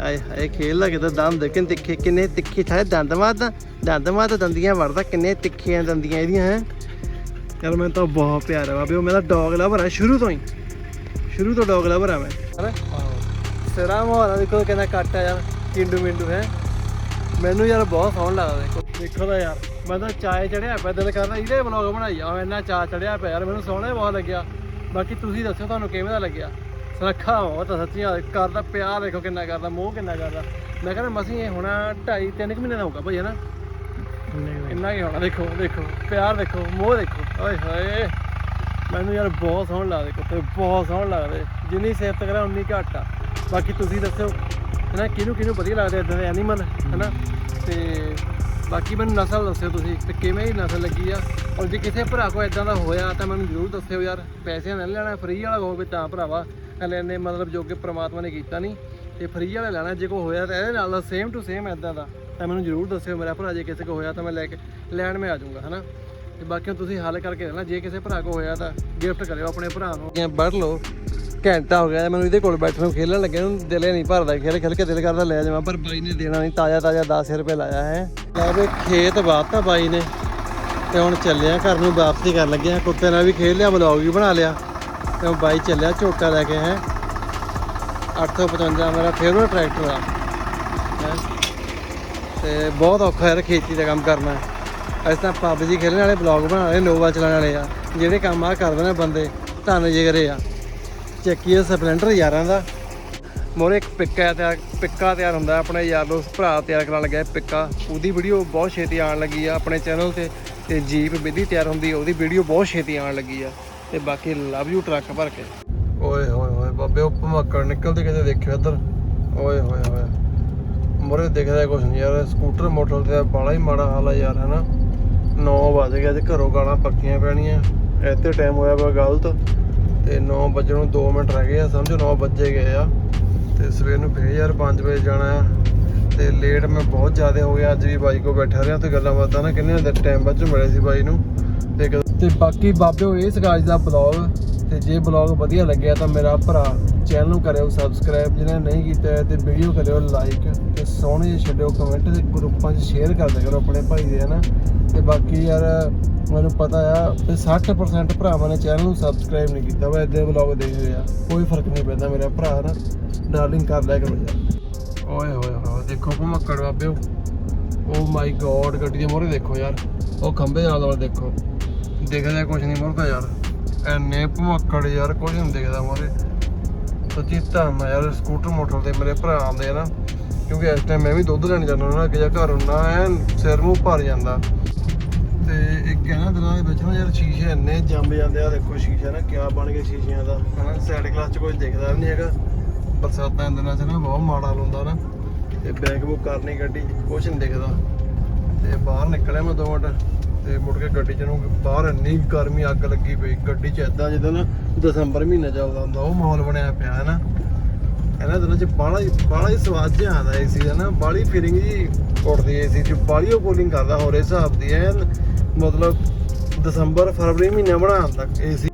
ਆਏ ਹਾਏ ਖੇਲਦਾ ਕਿਦਾਂ ਦੰਦ ਦੇਖਣ ਤਿੱਖੇ ਕਿੰਨੇ ਤਿੱਖੇ ਥਾਏ ਦੰਦ ਮਾਰਦਾ। ਦੰਦ ਮਾਰਦਾ ਦੰਦੀਆਂ ਵੜਦਾ ਕਿੰਨੇ ਤਿੱਖੀਆਂ ਦੰਦੀਆਂ ਇਹਦੀਆਂ ਹੈ। ਯਾਰ ਮੈਨੂੰ ਤਾਂ ਬਹੁਤ ਪਿਆਰ ਬਾਬੇ ਉਹ ਮੇਰਾ ਡੌਗ ਲਵਰ ਆ ਸ਼ੁਰੂ ਤੋਂ ਹੀ। ਸ਼ੁਰੂ ਤੋਂ ਡੌਗ ਲਵਰ ਆ ਮੈਂ। ਹੈਨਾ ਸਿਰਾ ਮੋਹਰਾ ਦੇਖੋ ਕਿੰਨਾ ਕੱਟ ਆ ਯਾਰ ਕਿੰਡੂ ਮਿੰਡੂ ਹੈ। ਮੈਨੂੰ ਯਾਰ ਬਹੁਤ ਸੋਹਣਾ ਲੱਗਦਾ ਦੇਖੋ। ਦੇਖੋ ਤਾਂ ਯਾਰ, ਮੈਂ ਤਾਂ ਚਾਏ ਚੜਿਆ ਪਿਆ, ਦਿਲ ਕਰਦਾ ਇਹਦੇ ਵਲੌਗ ਬਣਾਈ ਆ ਇੰਨਾ ਚਾਅ ਚੜਿਆ ਪਿਆ ਯਾਰ, ਮੈਨੂੰ ਸੋਹਣਾ ਹੀ ਬਹੁਤ ਲੱਗਿਆ। ਬਾਕੀ ਤੁਸੀਂ ਦੱਸੋ ਤੁਹਾਨੂੰ ਕਿਵੇਂ ਦਾ ਲੱਗਿਆ? ਸੁਰੱਖਾ ਬਹੁਤ ਸੱਚੀ ਆ, ਕਰਦਾ ਪਿਆਰ ਦੇਖੋ ਕਿੰਨਾ ਕਰਦਾ, ਮੋਹ ਕਿੰਨਾ ਕਰਦਾ। ਮੈਂ ਕਹਿੰਦਾ ਮਸੀਂ ਇਹ ਹੋਣਾ 2.5 3 ਮਹੀਨੇ ਦਾ ਹੋਊਗਾ ਭਾਈ, ਹਨਾ? ਇੰਨਾ ਕੀ ਹੋਣਾ, ਦੇਖੋ ਦੇਖੋ, ਪਿਆਰ ਦੇਖੋ, ਮੋਹ ਦੇਖੋ। ਓਏ ਹੋਏ, ਮੈਨੂੰ ਯਾਰ ਬਹੁਤ ਸੋਹਣ ਲੱਗਦੇ ਕੁੱਤੇ ਬਹੁਤ ਸੋਹਣ ਲੱਗਦੇ ਜਿੰਨੀ ਸਿਫਤ ਕਰਾਂ, ਉਨੀ ਘੱਟ ਆ। ਬਾਕੀ ਤੁਸੀਂ ਦੱਸਿਓ ਹਨਾ, ਕਿਹਨੂੰ ਕਿਹਨੂੰ ਵਧੀਆ ਲੱਗਦੇ ਇਦਾਂ ਦੇ ਐਨੀਮਲ ਹਨਾ? ਤੇ ਬਾਕੀ ਮੈਨੂੰ ਨਸਲ ਦੱਸਿਓ ਤੁਸੀਂ, ਤੇ ਕਿਵੇਂ ਦੀ ਨਸਲ ਲੱਗੀ ਆ? ਔਰ ਜੇ ਕਿਸੇ ਭਰਾ ਕੋ ਇਦਾਂ ਦਾ ਹੋਇਆ, ਤਾਂ ਮੈਨੂੰ ਜ਼ਰੂਰ ਦੱਸਿਓ ਯਾਰ। ਪੈਸੇ ਨਾਲ ਲੈਣਾ ਫ੍ਰੀ ਵਾਲਾ ਹੋਵੇ ਤਾਂ ਭਰਾਵਾ। ਹਲੇ ਨੇ ਮਤਲਬ ਜੋ ਕਿ ਪ੍ਰਮਾਤਮਾ ਨੇ ਕੀਤਾ ਨਹੀਂ ਤੇ ਫ੍ਰੀ ਵਾਲਾ ਲੈਣਾ, ਜੇ ਕੋ ਹੋਇਆ ਤਾਂ ਇਹਦੇ ਨਾਲ ਦਾ ਸੇਮ ਟੂ ਸੇਮ ਇਦਾਂ ਦਾ। ਤਾਂ ਮੈਨੂੰ ਜ਼ਰੂਰ ਦੱਸਿਓ ਮੇਰਾ ਭਰਾ, ਜੇ ਕਿਸੇ ਕੋ ਹੋਇਆ ਤਾਂ ਮੈਂ ਲੈ ਕੇ, ਲੈਣ ਮੈਂ ਆ ਜਾਊਂਗਾ, ਹਨਾ? ਤੇ ਬਾਕੀ ਤੁਸੀਂ ਹੱਲ ਕਰਕੇ ਦੇਣਾ, ਜੇ ਕਿਸੇ ਭਰਾ ਕੋ ਹੋਇਆ ਤਾਂ ਗਿਫਟ ਕਰਿਓ ਆਪਣੇ ਭਰਾ ਨੂੰ। ਜਾਂ ਵੜ ਲਓ। ਘੰਟਾ ਹੋ ਗਿਆ, ਮੈਨੂੰ ਇਹਦੇ ਕੋਲ ਬੈਠਣ ਨੂੰ ਖੇਲਣ ਲੱਗੇ ਨੂੰ, ਦਿਲੇ ਨਹੀਂ ਭਰਦਾ ਖੇਲ ਖੇਲ ਕੇ ਦਿਲ ਕਰਦਾ ਲੈ ਜਾਵਾਂ, ਪਰ ਬਾਈ ਨੇ ਦੇਣਾ ਨਹੀਂ, ਤਾਜ਼ਾ ਤਾਜ਼ਾ 10 ਰੁਪਏ ਲਾਇਆ ਹੈ। ਲੈ ਵੀ ਖੇਤ ਬਾਤਾ ਬਾਈ ਨੇ, ਤੇ ਹੁਣ ਚੱਲਿਆ ਘਰ ਨੂੰ ਵਾਪਸੀ ਕਰਨ ਲੱਗੇ ਆ ਕੁੱਤੇ ਨਾਲ ਵੀ ਖੇਲ ਲਿਆ ਵਲੌਗ ਵੀ ਬਣਾ ਲਿਆ, ਤੇ ਹੁਣ ਬਾਈ ਚੱਲਿਆ ਝੋਟਾ ਲੈ ਕੇ ਹੈ। 855 ਮੇਰਾ ਫੇਵਰਟ ਟਰੈਕਟਰ ਆ। ਹੈਂ। ਤੇ ਬਹੁਤ ਔਖਾ ਯਾਰ ਖੇਤੀ ਦਾ ਕੰਮ ਕਰਨਾ। ਅਸੀਂ ਤਾਂ ਪਬਜੀ ਖੇਲਣ ਵਾਲੇ ਬਲੌਗ ਬਣਾਉਣ ਵਾਲੇ, ਨੋਵਾ ਚਲਾਉਣ ਵਾਲੇ ਆ, ਜਿਹੜੇ ਕੰਮ ਆ ਕਰਦੇ ਨੇ ਬੰਦੇ, ਧੰਨ ਜਿਗਰੇ ਆ। ਚੱਕੀਏ ਸਪਲੈਂਡਰ ਯਾਰਾਂ ਦਾ। ਮੋਰੇ ਇੱਕ ਪਿੱਕਾ ਤਿਆਰ ਪਿੱਕਾ ਤਿਆਰ ਹੁੰਦਾ ਆਪਣੇ ਯਾਰ ਦੋਸਤ ਭਰਾ ਤਿਆਰ ਕਰਨ ਲੱਗਿਆ ਪਿੱਕਾ। ਉਹਦੀ ਵੀਡੀਓ ਬਹੁਤ ਛੇਤੀ ਆਉਣ ਲੱਗੀ ਆ ਆਪਣੇ ਚੈਨਲ ਤੇ ਤੇ ਜੀਪ ਵਿਧੀ ਤਿਆਰ ਹੁੰਦੀ ਉਹਦੀ ਵੀਡੀਓ ਬਹੁਤ ਛੇਤੀ ਆਉਣ ਲੱਗੀ ਆ। ਤੇ ਬਾਕੀ ਲਵ ਯੂ ਟਰੱਕ ਭਰ ਕੇ। ਓਏ ਹੋਏ ਹੋਏ, ਬਾਬੇ, ਉਹ ਭਮੱਕੜ ਨਿਕਲਦੇ ਕਿਤੇ ਦੇਖਿਓ ਇੱਧਰ। ਓਏ ਹੋਏ ਹੋਏ। ਮੋਰੇ ਦੇਖਦਾ ਕੁਛ ਨਹੀਂ ਯਾਰ, ਸਕੂਟਰ ਮੋਟਰ ਤੇ ਬਾਲਾ ਹੀ ਮਾੜਾ ਹਾਲ ਆ ਯਾਰ, ਹਨਾ? 9 ਵਜ ਗਿਆ ਤੇ ਘਰੋਂ ਗਾਲਾਂ ਪੱਕੀਆਂ ਪੈਣੀਆਂ। ਇੱਥੇ ਟਾਈਮ ਹੋਇਆ ਵਾ ਗਲਤ। ਤੇ 9 ਵਜਣ ਨੂੰ 2 ਮਿੰਟ ਰਹਿ ਗਏ ਆ, ਸਮਝੋ 9 ਵਜੇ ਗਏ ਆ। ਤੇ ਸਵੇਰ ਨੂੰ ਫੇਰ ਯਾਰ 5 ਵਜੇ ਜਾਣਾ ਆ। ਤੇ ਲੇਟ ਮੈਂ ਬਹੁਤ ਜ਼ਿਆਦਾ ਹੋ ਗਿਆ, ਅੱਜ ਵੀ ਬਾਈ ਕੋ ਬੈਠਾ ਰਿਹਾ ਤੇ ਗੱਲਾਂ ਬਾਤਾਂ ਨਾ ਕਿੰਨੇ ਦੇ ਟਾਈਮ ਬਾਅਦ ਚ ਮਿਲੇ ਸੀ ਬਾਈ ਨੂੰ। ਤੇ ਤੇ ਬਾਕੀ ਬਾਬਿਓ ਇਹ ਸਗਾਜ ਦਾ ਬਲੌਗ ਤੇ ਜੇ ਬਲੌਗ ਵਧੀਆ ਲੱਗਿਆ ਤਾਂ ਮੇਰਾ ਭਰਾ ਚੈਨਲ ਨੂੰ ਕਰਿਓ ਸਬਸਕ੍ਰਾਈਬ ਜਿਹਨੇ ਨਹੀਂ ਕੀਤਾ ਹੈ ਤੇ ਵੀਡੀਓ ਕਰਿਓ ਲਾਈਕ ਤੇ ਸੋਹਣੇ ਜਿਹੇ ਛੱਡਿਓ ਕਮੈਂਟ ਤੇ ਗਰੁੱਪਾਂ 'ਚ ਸ਼ੇਅਰ ਕਰਦੇ ਦਿਆ ਕਰੋ ਆਪਣੇ ਭਾਈ ਦੇ, ਹਨਾ। ਤੇ ਬਾਕੀ ਯਾਰ ਮੈਨੂੰ ਪਤਾ ਆ ਤੇ 60% ਭਰਾਵਾਂ ਨੇ ਚੈਨਲ ਨੂੰ ਸਬਸਕ੍ਰਾਈਬ ਨਹੀਂ ਕੀਤਾ ਵਾ ਇਦਾਂ ਬਲੌਗ ਦੇਖਦੇ ਆ। ਕੋਈ ਫ਼ਰਕ ਨਹੀਂ ਪੈਂਦਾ ਮੇਰਾ ਭਰਾ ਨਾ ਡਾਰਲਿੰਗ ਕਰ ਲਿਆ ਕਰੋ ਯਾਰ। ਓਏ ਹੋਏ ਹੋਏ ਦੇਖੋ ਭਮੱਕੜ ਬਾਬਿਓ ਓ ਮਾਈ ਗੋਡ ਗੱਡੀ ਦੇ ਮੋਹਰੇ ਦੇਖੋ ਯਾਰ। ਉਹ ਖੰਭੇ ਨਾਲ ਵਾਲਾ ਦੇਖੋ। ਦਿਖਦਾ ਕੁਝ ਨਹੀਂ ਮੋਹਰੇ ਤਾਂ ਯਾਰ। ਐਨੇ ਭਮੱਕੜ ਯਾਰ ਕੁਝ ਨਹੀਂ ਦਿਖਦਾ ਮੋਹਰੇ। ਸੱਚੀ ਧੰਨ ਆ ਯਾਰ ਸਕੂਟਰ ਮੋਟਰ ਤੇ ਮੇਰੇ ਭਰਾ ਆਉਂਦੇ ਆ ਨਾ। ਕਿਉਂਕਿ ਇਸ ਟਾਈਮ ਮੈਂ ਵੀ ਦੁੱਧ ਲੈਣ ਜਾਂਦਾ ਨਾ ਕਿ ਜਾਂ ਘਰ ਹੁੰਦਾ ਐਨ ਸਿਰ ਨੂੰ ਭਰ ਜਾਂਦਾ। ਤੇ ਇੱਕ ਇਹਨਾਂ ਦਿਨਾਂ ਦੇ ਵਿੱਚ ਨਾ ਯਾਰ ਸ਼ੀਸ਼ੇ ਇੰਨੇ ਜੰਮ ਜਾਂਦੇ ਆ ਦੇਖੋ ਸ਼ੀਸ਼ਾ ਨਾ ਕਿਆ ਬਣ ਗਿਆ ਸ਼ੀਸ਼ਿਆਂ ਦਾ। ਹਨਾ ਸਾਈਡ ਕਲਾਸ 'ਚ ਕੁਝ ਦਿਖਦਾ ਵੀ ਨਹੀਂ ਹੈਗਾ। ਬਰਸਾਤਾਂ ਦੇ ਦਿਨਾਂ 'ਚ ਨਾ ਬਹੁਤ ਮਾੜਾ ਹੁੰਦਾ ਨਾ। ਤੇ ਬੈਕ ਬੁੱਕ ਕਰਨੀ ਗੱਡੀ ਕੁਝ ਨਹੀਂ ਦਿਖਦਾ। ਤੇ ਬਾਹਰ ਨਿਕਲਿਆ ਮੈਂ ਦੋ ਮਿੰਟ, ਤੇ ਮੁੜ ਕੇ ਗੱਡੀ ਚ ਨੂੰ ਬਾਹਰ ਇੰਨੀ ਗਰਮੀ ਅੱਗ ਲੱਗੀ ਪਈ। ਗੱਡੀ ਚ ਇਦਾਂ ਜਿੱਦਾਂ ਨਾ ਦਸੰਬਰ ਮਹੀਨਾ ਚੱਲਦਾ ਹੁੰਦਾ, ਉਹ ਮਾਹੌਲ ਬਣਿਆ ਪਿਆ ਹੈ ਨਾ। ਇਹਨਾਂ ਦਿਨਾਂ ਚ ਬਾਹਲਾ ਹੀ ਬਾਹਲਾ ਹੀ ਸਵਾਦ ਜਿਹਾ ਆਉਂਦਾ ਏਸੀ ਦਾ ਨਾ। ਬਾਹਲੀ ਫੀਲਿੰਗ ਜੀ ਉੱਠਦੀ ਸੀ ਚ। ਬਾਹਲੀ ਉਹ ਕੂਲਿੰਗ ਕਰਦਾ ਹੋਰ ਹਿਸਾਬ ਦੀ ਐ ਮਤਲਬ ਦਸੰਬਰ ਫਰਵਰੀ ਮਹੀਨਾ ਬਣਾਉਣ ਤੱਕ ਸੀ